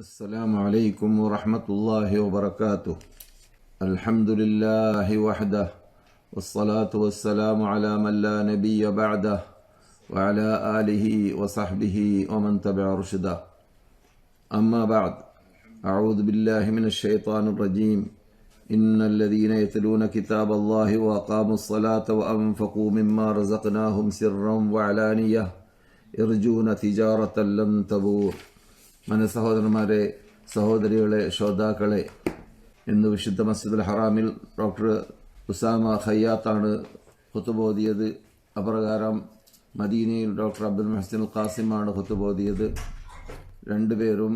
السلام عليكم ورحمة الله وبركاته. الحمد لله وحده والصلاة والسلام على من لا نبي بعده وعلى آله وصحبه ومن تبع رشده. أما بعد أعوذ بالله من الشيطان الرجيم. إن الذين يتلون كتاب الله وأقاموا الصلاة وأنفقوا مما رزقناهم سرا وعلانية يرجون تجارة لن تبور. മന സഹോദരന്മാരെ സഹോദരികളെ ശ്രോതാക്കളെ ഇന്ന് വിശുദ്ധ മസ്ജിദുൽ ഹറാമിൽ ഡോക്ടർ ഉസാമ ഖയ്യാത്താണ് കുത്തുബോധിയത് അപ്രകാരം മദീനയിൽ ഡോക്ടർ അബ്ദുൽ മെഹസിൻ ഖാസിമാണ് കുത്തുബോധിയത് രണ്ടുപേരും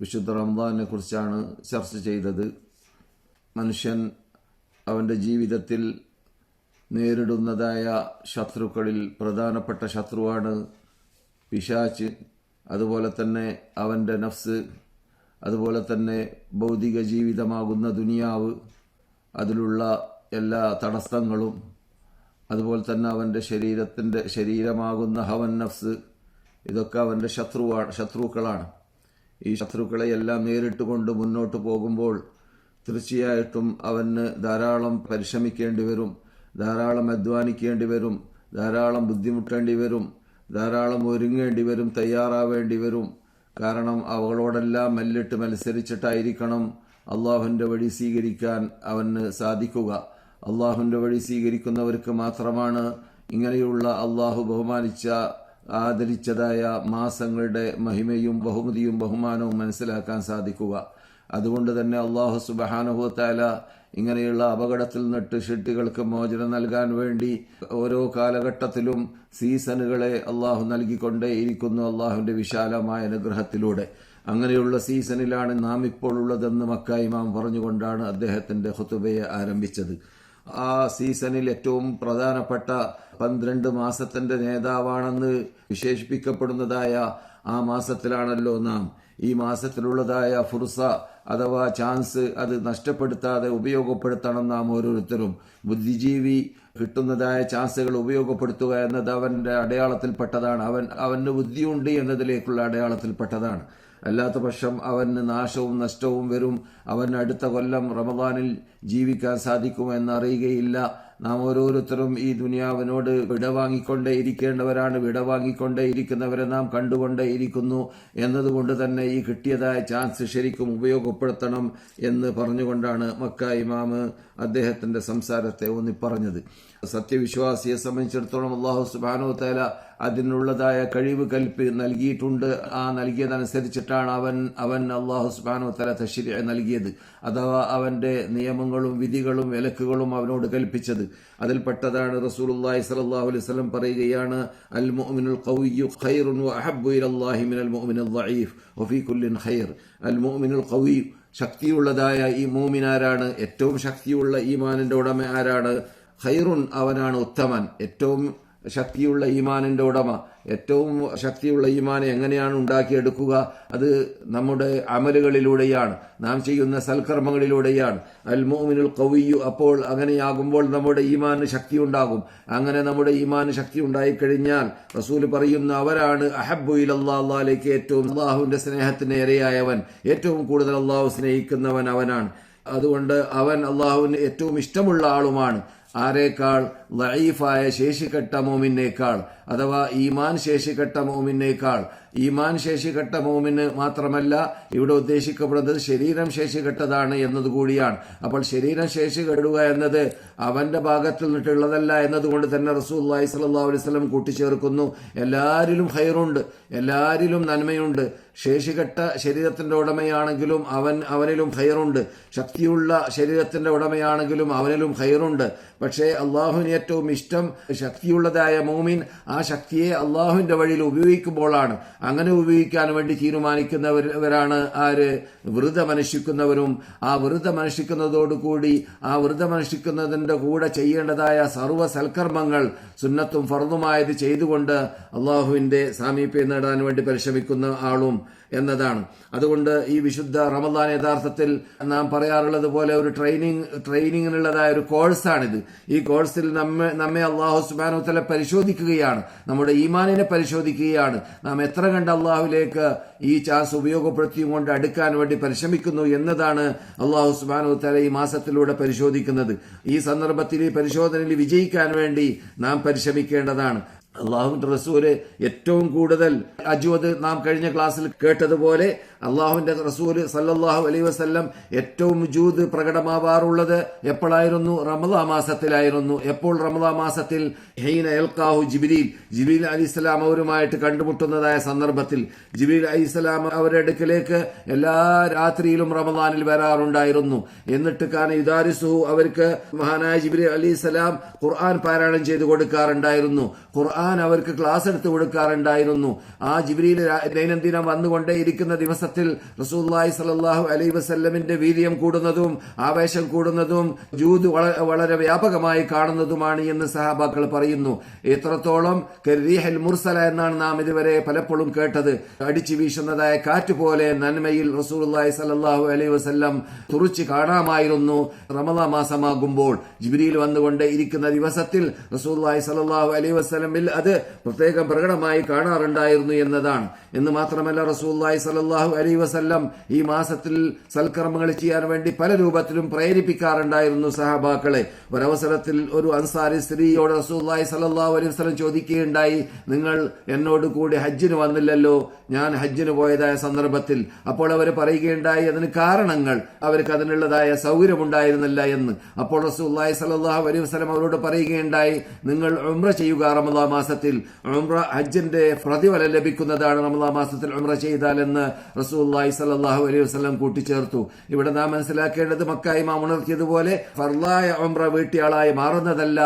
വിശുദ്ധ റംദാനെ കുറിച്ചാണ് ചർച്ച ചെയ്തത്. മനുഷ്യൻ അവന്റെ ജീവിതത്തിൽ നേരിടുന്നതായ ശത്രുക്കളിൽ പ്രധാനപ്പെട്ട ശത്രുവാണ് പിശാച്ച് അതുപോലെ തന്നെ അവന്റെ നഫ്സ് അതുപോലെ തന്നെ ഭൗതിക ജീവിതമാകുന്ന ദുനിയാവ് അതിലുള്ള എല്ലാ തടസ്സങ്ങളും അതുപോലെ തന്നെ അവന്റെ ശരീരത്തിന്റെ ശരീരമാകുന്ന ഹവൻ നഫ്സ് ഇതൊക്കെ അവന്റെ ശത്രുവാണ് ശത്രുക്കളാണ്. ഈ ശത്രുക്കളെ എല്ലാം നേരിട്ട് കൊണ്ട് മുന്നോട്ട് പോകുമ്പോൾ തീർച്ചയായിട്ടും അവന് ധാരാളം പരിശ്രമിക്കേണ്ടി വരും ധാരാളം അധ്വാനിക്കേണ്ടി വരും ധാരാളം ബുദ്ധിമുട്ടേണ്ടി വരും. ധാരാളം ഒരുങ്ങേണ്ടി വരും തയ്യാറാവേണ്ടി വരും. കാരണം അവളോടെല്ലാം മെല്ലിട്ട് മത്സരിച്ചിട്ടായിരിക്കണം അള്ളാഹുവിന്റെ വഴി സ്വീകരിക്കാൻ അവന് സാധിക്കുക. അള്ളാഹുവിന്റെ വഴി സ്വീകരിക്കുന്നവർക്ക് മാത്രമാണ് ഇങ്ങനെയുള്ള അള്ളാഹു ബഹുമാനിച്ച ആദരിച്ചതായ മാസങ്ങളുടെ മഹിമയും ബഹുമതിയും ബഹുമാനവും മനസ്സിലാക്കാൻ സാധിക്കുക. അതുകൊണ്ട് തന്നെ അള്ളാഹു സുബഹാനുഭവത്താല ഇങ്ങനെയുള്ള അപകടത്തിൽ നിന്നിട്ട് ഷെട്ടികൾക്ക് മോചനം നൽകാൻ വേണ്ടി ഓരോ കാലഘട്ടത്തിലും സീസണുകളെ അള്ളാഹു നൽകിക്കൊണ്ടേയിരിക്കുന്നു അള്ളാഹുവിന്റെ വിശാലമായ അനുഗ്രഹത്തിലൂടെ. അങ്ങനെയുള്ള സീസണിലാണ് നാം ഇപ്പോൾ ഉള്ളതെന്ന് മക്ക ഇമാം പറഞ്ഞുകൊണ്ടാണ് അദ്ദേഹത്തിന്റെ ഹുത്തുബയെ ആരംഭിച്ചത്. ആ സീസണിൽ ഏറ്റവും പ്രധാനപ്പെട്ട പന്ത്രണ്ട് മാസത്തിന്റെ നേതാവാണെന്ന് വിശേഷിപ്പിക്കപ്പെടുന്നതായ ആ മാസത്തിലാണല്ലോ നാം. ഈ മാസത്തിലുള്ളതായ ഫുർസ അഥവാ ചാൻസ് അത് നഷ്ടപ്പെടുത്താതെ ഉപയോഗപ്പെടുത്തണം നാം ഓരോരുത്തരും. ബുദ്ധിജീവി കിട്ടുന്നതായ ചാൻസുകൾ ഉപയോഗപ്പെടുത്തുക എന്നത് അവന്റെ അടയാളത്തിൽപ്പെട്ടതാണ്. അവൻ അവന് ബുദ്ധിയുണ്ട് എന്നതിലേക്കുള്ള അടയാളത്തിൽപ്പെട്ടതാണ്. അല്ലാത്ത പക്ഷം അവന് നാശവും നഷ്ടവും വരും. അവൻ അടുത്ത കൊല്ലം റമദാനിൽ ജീവിക്കാൻ സാധിക്കുമെന്നറിയുകയില്ല നാം ഓരോരുത്തരും ഈ ദുനിയാവിനോട് വിടവാങ്ങിക്കൊണ്ടേ ഇരിക്കേണ്ടവരാണ് വിടവാങ്ങിക്കൊണ്ടേ ഇരിക്കുന്നവരെ നാം കണ്ടുകൊണ്ടേ ഇരിക്കുന്നു എന്നതുകൊണ്ട് തന്നെ ഈ കിട്ടിയതായ ചാൻസ് ശരിക്കും ഉപയോഗപ്പെടുത്തണം എന്ന് പറഞ്ഞുകൊണ്ടാണ് മക്ക ഇമാമ് അദ്ദേഹത്തിന്റെ സംസാരത്തെ ഊന്നിപ്പറഞ്ഞത്. സത്യവിശ്വാസിയെ സംബന്ധിച്ചിടത്തോളം അള്ളാഹു സുബാനോ തേല അതിനുള്ളതായ കഴിവ് കൽപ്പ് നൽകിയിട്ടുണ്ട്. ആ നൽകിയതനുസരിച്ചിട്ടാണ് അവൻ അവൻ അള്ളാഹു സുബാനു തല തശ്ശിരി നൽകിയത്. അഥവാ അവന്റെ നിയമങ്ങളും വിധികളും വിലക്കുകളും അവനോട് കൽപ്പിച്ചത്. അതിൽപ്പെട്ടതാണ് റസൂലുള്ളാഹി സ്വല്ലല്ലാഹു അലൈഹി പറയുകയാണ് അൽ മുഅ്മിനുൽ ഖവിയ്യു ഖൈറുൻ വഅഹബ്ബു ഇലല്ലാഹി മിനൽ ളഈഫ് കുല്ലിൻ ഖൈർ. അൽ മുഅ്മിനുൽ ഖവിയ്യു ശക്തിയുള്ളതായ ഈ മൂമിനാരാണ് ഏറ്റവും ശക്തിയുള്ള ഈമാനിന്റെ ഉടമ ആരാണ്? ഖൈറുൻ അവനാണ് ഉത്തമൻ. ഏറ്റവും ശക്തിയുള്ള ഈമാനിന്റെ ഉടമ. ഏറ്റവും ശക്തിയുള്ള ഈമാനെ എങ്ങനെയാണ് ഉണ്ടാക്കിയെടുക്കുക? അത് നമ്മുടെ അമലുകളിലൂടെയാണ്. നാം ചെയ്യുന്ന സൽക്കർമ്മങ്ങളിലൂടെയാണ്. അൽ മോമിനുൽ കവിയു അപ്പോൾ അങ്ങനെയാകുമ്പോൾ നമ്മുടെ ഈമാന് ശക്തി ഉണ്ടാകും അങ്ങനെ നമ്മുടെ ഈമാന് ശക്തി ഉണ്ടായിക്കഴിഞ്ഞാൽ റസൂൽ പറയുന്ന അവരാണ് അഹബു അള്ളാഹ്ലേക്ക് ഏറ്റവും അള്ളാഹുവിന്റെ സ്നേഹത്തിന് ഇരയായവൻ. ഏറ്റവും കൂടുതൽ അള്ളാഹു സ്നേഹിക്കുന്നവൻ അവനാണ്. അതുകൊണ്ട് അവൻ അള്ളാഹുവിന് ഏറ്റവും ഇഷ്ടമുള്ള ആളുമാണ്. ആരേക്കാൾ ലൈഫായ ശേഷിക്കട്ട മോമിനേക്കാൾ അഥവാ ഈമാൻ ശേഷിക്കട്ട മോമിനേക്കാൾ. ഈമാൻ ശേഷിക്കട്ട മോമിന് മാത്രമല്ല ഇവിടെ ഉദ്ദേശിക്കപ്പെടുന്നത് ശരീരം ശേഷികെട്ടതാണ് എന്നതുകൂടിയാണ്. അപ്പോൾ ശരീരം ശേഷി കെടുക എന്നത് അവന്റെ ഭാഗത്തിൽ നിന്നിട്ടുള്ളതല്ല എന്നതുകൊണ്ട് തന്നെ റസൂല്ലായി സല്ലാ അലൈവലം കൂട്ടിച്ചേർക്കുന്നു. എല്ലാരിലും ഹൈറുണ്ട് എല്ലാരിലും നന്മയുണ്ട്. ശേഷികെട്ട ശരീരത്തിന്റെ ഉടമയാണെങ്കിലും അവൻ അവനിലും ഹൈറുണ്ട് ശക്തിയുള്ള ശരീരത്തിന്റെ ഉടമയാണെങ്കിലും അവനിലും ഹൈറുണ്ട് പക്ഷേ അള്ളാഹുവിന് ഏറ്റവും ഇഷ്ടം ശക്തിയുള്ളതായ മോമിൻ ആ ശക്തിയെ അള്ളാഹുവിന്റെ വഴിയിൽ ഉപയോഗിക്കുമ്പോഴാണ്. അങ്ങനെ ഉപയോഗിക്കാൻ വേണ്ടി തീരുമാനിക്കുന്നവരാണ് ആര്? വ്രത അനുഷ്ഠിക്കുന്നവരും ആ വ്രതം അനുഷ്ഠിക്കുന്നതോടുകൂടി ആ വ്രത അനുഷ്ഠിക്കുന്നതിന്റെ കൂടെ ചെയ്യേണ്ടതായ സർവ സൽക്കർമ്മങ്ങൾ സുന്നത്തും ഫർദുമായത് ചെയ്തുകൊണ്ട് അള്ളാഹുവിന്റെ സാമീപ്യം നേടാൻ വേണ്ടി പരിശ്രമിക്കുന്ന ആളും എന്നതാണ്. അതുകൊണ്ട് ഈ വിശുദ്ധ റമദാൻ യഥാർത്ഥത്തിൽ നാം പറയാറുള്ളത് പോലെ ഒരു ട്രെയിനിങ് ട്രെയിനിങ്ങിനുള്ളതായ ഒരു കോഴ്സാണിത് ഈ കോഴ്സിൽ നമ്മെ നമ്മെ അള്ളാഹു സുബാനു തല പരിശോധിക്കുകയാണ്. നമ്മുടെ ഈമാനിനെ പരിശോധിക്കുകയാണ്. നാം എത്ര കണ്ട് അള്ളാഹുലേക്ക് ഈ ചാൻസ് ഉപയോഗപ്പെടുത്തിയും കൊണ്ട് അടുക്കാൻ വേണ്ടി പരിശ്രമിക്കുന്നു എന്നതാണ് അള്ളാഹു സുബാനു തല ഈ മാസത്തിലൂടെ പരിശോധിക്കുന്നത്. ഈ സന്ദർഭത്തിൽ ഈ പരിശോധനയിൽ വിജയിക്കാൻ വേണ്ടി നാം പരിശ്രമിക്കേണ്ടതാണ്. അള്ളാഹുവിന്റെ റസൂൽ ഏറ്റവും കൂടുതൽ അജുവത് നാം കഴിഞ്ഞ ക്ലാസ്സിൽ കേട്ടതുപോലെ അള്ളാഹുവിന്റെ റസൂൽ സല്ലാഹു അലൈ വസല്ലം ഏറ്റവും ജൂത് പ്രകടമാവാറുള്ളത് എപ്പോഴായിരുന്നു? റമദാ മാസത്തിലായിരുന്നു. എപ്പോൾ റമദാ മാസത്തിൽ ഹെയ്ന എൽക്കാഹു ജിബിരിൽ. അലി ഇസ്ലാം അവരുമായിട്ട് കണ്ടുമുട്ടുന്നതായ സന്ദർഭത്തിൽ ജിബിൽ അലി ഇസ്ലാം അവരുടെ അടുക്കലേക്ക് എല്ലാ രാത്രിയിലും റമദാനിൽ വരാറുണ്ടായിരുന്നു. എന്നിട്ട് കാന യുദാരിസുഹു അവർക്ക് മഹാനായ അലി ഇസ്ലാം ഖുർആൻ പാരായണം ചെയ്തു കൊടുക്കാറുണ്ടായിരുന്നു. ഖുർആൻ അവർക്ക് ക്ലാസ് എടുത്തു കൊടുക്കാറുണ്ടായിരുന്നു. ആ ജിബ്രീൽ ദൈനംദിനം വന്നുകൊണ്ടേ ഇരിക്കുന്ന ദിവസത്തിൽ റസൂല്ലായി സലാഹു അലൈ വസ്ല്ലമിന്റെ വീര്യം കൂടുന്നതും ആവേശം കൂടുന്നതും ജൂത് വളരെ വ്യാപകമായി കാണുന്നതുമാണ് എന്ന് സഹാബാക്കൾ പറയുന്നു. എത്രത്തോളം കരിഹൽ മുർസല എന്നാണ് നാം ഇതുവരെ പലപ്പോഴും കേട്ടത്. അടിച്ചു വീശുന്നതായ കാറ്റ് പോലെ നന്മയിൽ റസൂല്ലായി സലാഹു അലൈ വസ്ല്ലാം തുറച്ച് കാണാമായിരുന്നു റമദ മാസമാകുമ്പോൾ. ജിബ്രീൽ വന്നുകൊണ്ട് ഇരിക്കുന്ന ദിവസത്തിൽ റസൂല്ലായി സലാഹു അലൈ വസ്ലമിൽ അത് പ്രത്യേകം പ്രകടമായി കാണാറുണ്ടായിരുന്നു എന്നതാണ്. എന്ന് മാത്രമല്ല റസൂല്ലായി സലല്ലാഹു അലൈ വസല്ലം ഈ മാസത്തിൽ സൽക്കർമ്മങ്ങൾ ചെയ്യാൻ വേണ്ടി പല രൂപത്തിലും പ്രേരിപ്പിക്കാറുണ്ടായിരുന്നു സഹബാക്കളെ. ഒരവസരത്തിൽ ഒരു അൻസാരി സ്ത്രീയോട് റസൂല്ലായി സല്ലല്ലാഹു അലൈഹി വസല്ലം ചോദിക്കുകയുണ്ടായി നിങ്ങൾ എന്നോട് കൂടി ഹജ്ജിന് വന്നില്ലല്ലോ? ഞാൻ ഹജ്ജിന് പോയതായ സന്ദർഭത്തിൽ. അപ്പോൾ അവർ പറയുകയുണ്ടായി അതിന് കാരണങ്ങൾ അവർക്ക് അതിനുള്ളതായ സൗകര്യമുണ്ടായിരുന്നില്ല എന്ന്. അപ്പോൾ റസൂല്ലായി സലല്ലാഹു അലൈഹി വസ്ലം അവരോട് പറയുകയുണ്ടായി നിങ്ങൾ ഉംറ ചെയ്യുക റമദാ മാസത്തിൽ. ഉംറ ഹജ്ജിന്റെ പ്രതിഫലം ലഭിക്കുന്നതാണ് റമദാ മാസത്തിൽ ഉംറ ചെയ്താലെന്ന് റസൂല്ലായി സല്ലല്ലാഹു അലൈഹി വസ്ലം കൂട്ടിച്ചേർത്തു. ഇവിടെ നാം മനസ്സിലാക്കേണ്ടത് മക്കായി മാം ഉണർത്തിയതുപോലെ ഫർലായ ഉംറ വീട്ടിയാളായി മാറുന്നതല്ല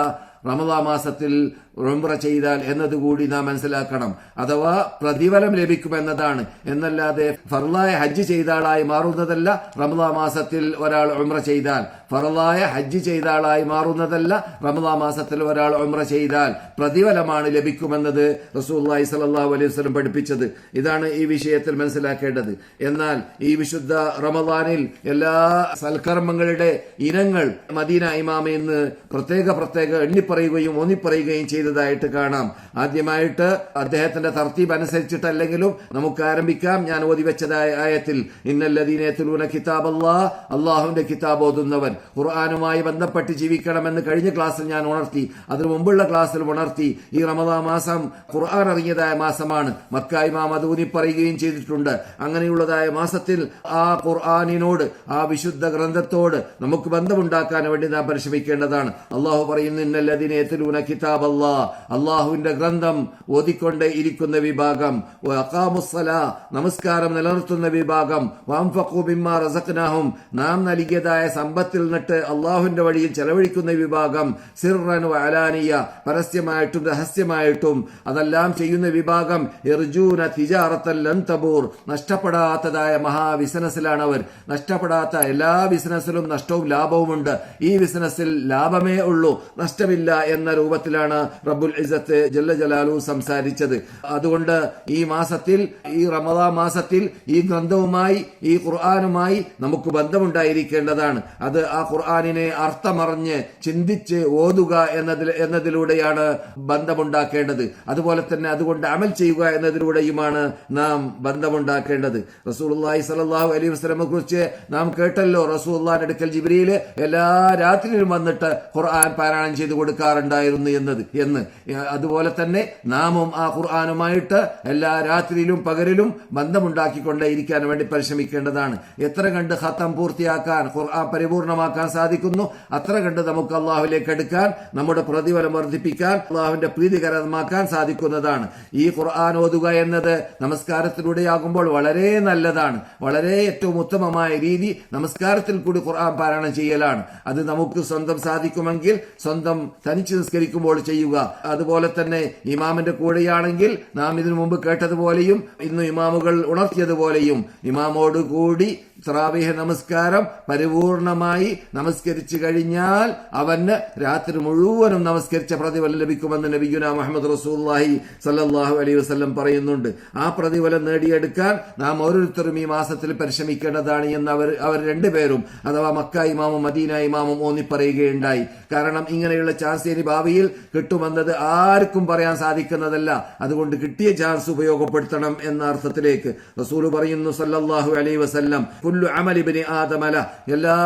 റമദാ മാസത്തിൽ ഉംറ ചെയ്താൽ എന്നതുകൂടി നാം മനസ്സിലാക്കണം. അഥവാ പ്രതിഫലം ലഭിക്കുമെന്നതാണ്. എന്നല്ലാതെ ഫർലായ ഹജ്ജ് ചെയ്ത ആളായി മാറുന്നതല്ല റമദാ മാസത്തിൽ ഒരാൾ ഉംറ ചെയ്താൽ. ഫർലായ ഹജ്ജ് ചെയ്ത ആളായി മാറുന്നതല്ല റമദാ മാസത്തിൽ ഒരാൾ ഉംറ ചെയ്താൽ പ്രതിഫലമാണ് ലഭിക്കുമെന്നത് റസൂല്ലായി സലാഹു അലൈഹി വസ്ലം പഠിപ്പിച്ചത്. ഇതാണ് ഈ വിഷയത്തിൽ മനസ്സിലാക്കേണ്ടത്. എന്നാൽ ഈ വിശുദ്ധ റമദാനിൽ എല്ലാ സൽക്കർമ്മങ്ങളുടെ ഇനങ്ങൾ മദീന ഇമാമ ഇന്ന് പ്രത്യേക പ്രത്യേക എണ്ണിപ്പറയുകയും ഊന്നിപ്പറയുകയും ചെയ്തതായിട്ട് കാണാം. ആദ്യമായിട്ട് അദ്ദേഹത്തിന്റെ തർത്തീബ് അനുസരിച്ചിട്ടല്ലെങ്കിലും നമുക്ക് ആരംഭിക്കാം. ഞാൻ ഓതി വെച്ചതായ ആയത്തിൽ ഇന്നല്ലദീനൂന കിതാബ് അല്ലാ അള്ളാഹുവിന്റെ കിതാബ് ഓതുന്നവൻ. ഖുർആാനുമായി ബന്ധപ്പെട്ട് ജീവിക്കണമെന്ന് കഴിഞ്ഞ ക്ലാസ്സിൽ ഞാൻ ഉണർത്തി. അതിനു മുമ്പുള്ള ക്ലാസ്സിൽ ഉണർത്തി. ഈ റമദാ മാസം ഖുർആൻ ഇറങ്ങിയതായ മാസമാണ്. മക്കായി മാം അത് ഊന്നിപ്പറയുകയും ചെയ്തിട്ടുണ്ട്. അങ്ങനെയുള്ളതായ മാസത്തിൽ ആ ഖുർആാനിനോട് ആ വിശുദ്ധ ഗ്രന്ഥത്തോട് നമുക്ക് ബന്ധമുണ്ടാക്കാൻ വേണ്ടി നാം പരിശ്രമിക്കേണ്ടതാണ്. അള്ളാഹു പറയുന്നു ഇന്നല്ലതിനേത്തിലൂന കിതാബ് അല്ലാ അള്ളാഹുവിന്റെ ഗ്രന്ഥം ഓതിക്കൊണ്ട് ഇരിക്കുന്ന വിഭാഗം. അക്കാമുസല നമസ്കാരം നിലനിർത്തുന്ന വിഭാഗം. വാംഫഖു ബിമ്മ നാം നൽകിയതായ സമ്പത്തിൽ നിട്ട് അള്ളാഹുവിന്റെ വഴിയിൽ ചെലവഴിക്കുന്ന വിഭാഗം. സിർറൻ അലാനിയ പരസ്യമായിട്ടും രഹസ്യമായിട്ടും അതെല്ലാം ചെയ്യുന്ന വിഭാഗം. എർജൂന തിജാറത്തൽ തബൂർ നഷ്ടപ്പെടാത്തതായ മഹാ ബിസിനസ്സിലാണ് അവർ നഷ്ടപ്പെടാത്ത എല്ലാ ബിസിനസ്സിലും നഷ്ടവും ലാഭവുമുണ്ട്. ഈ ബിസിനസ്സിൽ ലാഭമേ ഉള്ളൂ. നഷ്ടമില്ല എന്ന രൂപത്തിലാണ് റബ്ബുൽ ഇസത്ത് ജല്ല ജലാലു സംസാരിച്ചത്. അതുകൊണ്ട് ഈ മാസത്തിൽ ഈ റമദാ മാസത്തിൽ ഈ ഗ്രന്ഥവുമായി ഈ ഖുർആാനുമായി നമുക്ക് ബന്ധമുണ്ടായിരിക്കേണ്ടതാണ്. അത് ആ ഖുർആാനിനെ അർത്ഥമറിഞ്ഞ് ചിന്തിച്ച് ഓതുക എന്നതിൽ എന്നതിലൂടെയാണ് ബന്ധമുണ്ടാക്കേണ്ടത്. അതുപോലെ തന്നെ അതുകൊണ്ട് അമൽ ചെയ്യുക എന്നതിലൂടെയുമാണ് നാം ബന്ധമുണ്ടാക്കേണ്ടത്. റസൂലി സലാഹു അലൈഹി വസ്ലമെ കുറിച്ച് നാം കേട്ടല്ലോ. റസൂല്ലാൻ അടുക്കൽ ജിബ്രിയിൽ എല്ലാ രാത്രിയിലും വന്നിട്ട് ഖുർആൻ പാരായണം ചെയ്തു കൊടുക്കാറുണ്ടായിരുന്നു എന്നത് എന്ന്. അതുപോലെ തന്നെ നാമും ആ ഖുർആാനുമായിട്ട് എല്ലാ രാത്രിയിലും പകലിലും ബന്ധമുണ്ടാക്കിക്കൊണ്ടേ ഇരിക്കാൻ വേണ്ടി പരിശ്രമിക്കേണ്ടതാണ്. എത്ര കണ്ട് ഹത്തം പൂർത്തിയാക്കാൻ ഖുർആൻ പരിപൂർണമാക്കാൻ സാധിക്കുന്നു അത്ര കണ്ട് നമുക്ക് അള്ളാഹുലേക്ക് എടുക്കാൻ നമ്മുടെ പ്രതിഫലം വർദ്ധിപ്പിക്കാൻ അള്ളാഹുവിന്റെ പ്രീതികരമാക്കാൻ സാധിക്കുന്നതാണ്. ഈ ഖുർആൻ ഓതുക എന്നത് നമസ്കാരത്തിലൂടെയാകുമ്പോൾ വളരെ നല്ലതാണ്. വളരെ ഏറ്റവും ഉത്തമമായ രീതി നമസ്കാരത്തിൽ കൂടി ഖുർആൻ പാരായണം ചെയ്യലാണ്. അത് നമുക്ക് സ്വന്തം സാധിക്കുമെങ്കിൽ സ്വന്തം തനിച്ച് നിസ്കരിക്കുമ്പോൾ ചെയ്യുക അതുപോലെ തന്നെ ഇമാമിന്റെ കൂടെയാണെങ്കിൽ നാം ഇതിനു മുമ്പ് കേട്ടതുപോലെയും ഇന്ന് ഇമാമുകൾ ഉണർത്തിയതുപോലെയും ഇമാമോട് കൂടി തറാവീഹ നമസ്കാരം പരിപൂർണമായി നമസ്കരിച്ചു കഴിഞ്ഞാൽ അവന് രാത്രി മുഴുവനും നമസ്കരിച്ച പ്രതിഫലം ലഭിക്കുമെന്ന് നബിഗുന മുഹമ്മദ് റസൂല്ലാഹി സല്ലാഹു അലൈ വസ്ലം പറയുന്നുണ്ട്. ആ പ്രതിഫലം നേടിയെടുക്കാൻ നാം ഓരോരുത്തരും ഈ മാസത്തിൽ പരിശ്രമിക്കേണ്ടതാണ് എന്ന് അവർ അവർ രണ്ടുപേരും അഥവാ മക്ക ഇമാമും മദീന ഇമാമും ഊന്നി പറയുകയുണ്ടായി കാരണം ഇങ്ങനെയുള്ള ചാൻസ് ഇനി ഭാവിയിൽ കിട്ടുമെന്നത് ആർക്കും പറയാൻ സാധിക്കുന്നതല്ല. അതുകൊണ്ട് കിട്ടിയ ചാൻസ് ഉപയോഗപ്പെടുത്തണം എന്ന അർത്ഥത്തിലേക്ക് റസൂൽ പറയുന്നു സല്ലാഹു അലൈ വസല്ലം പുല്ലു അമലിബിന് ആദമല എല്ലാ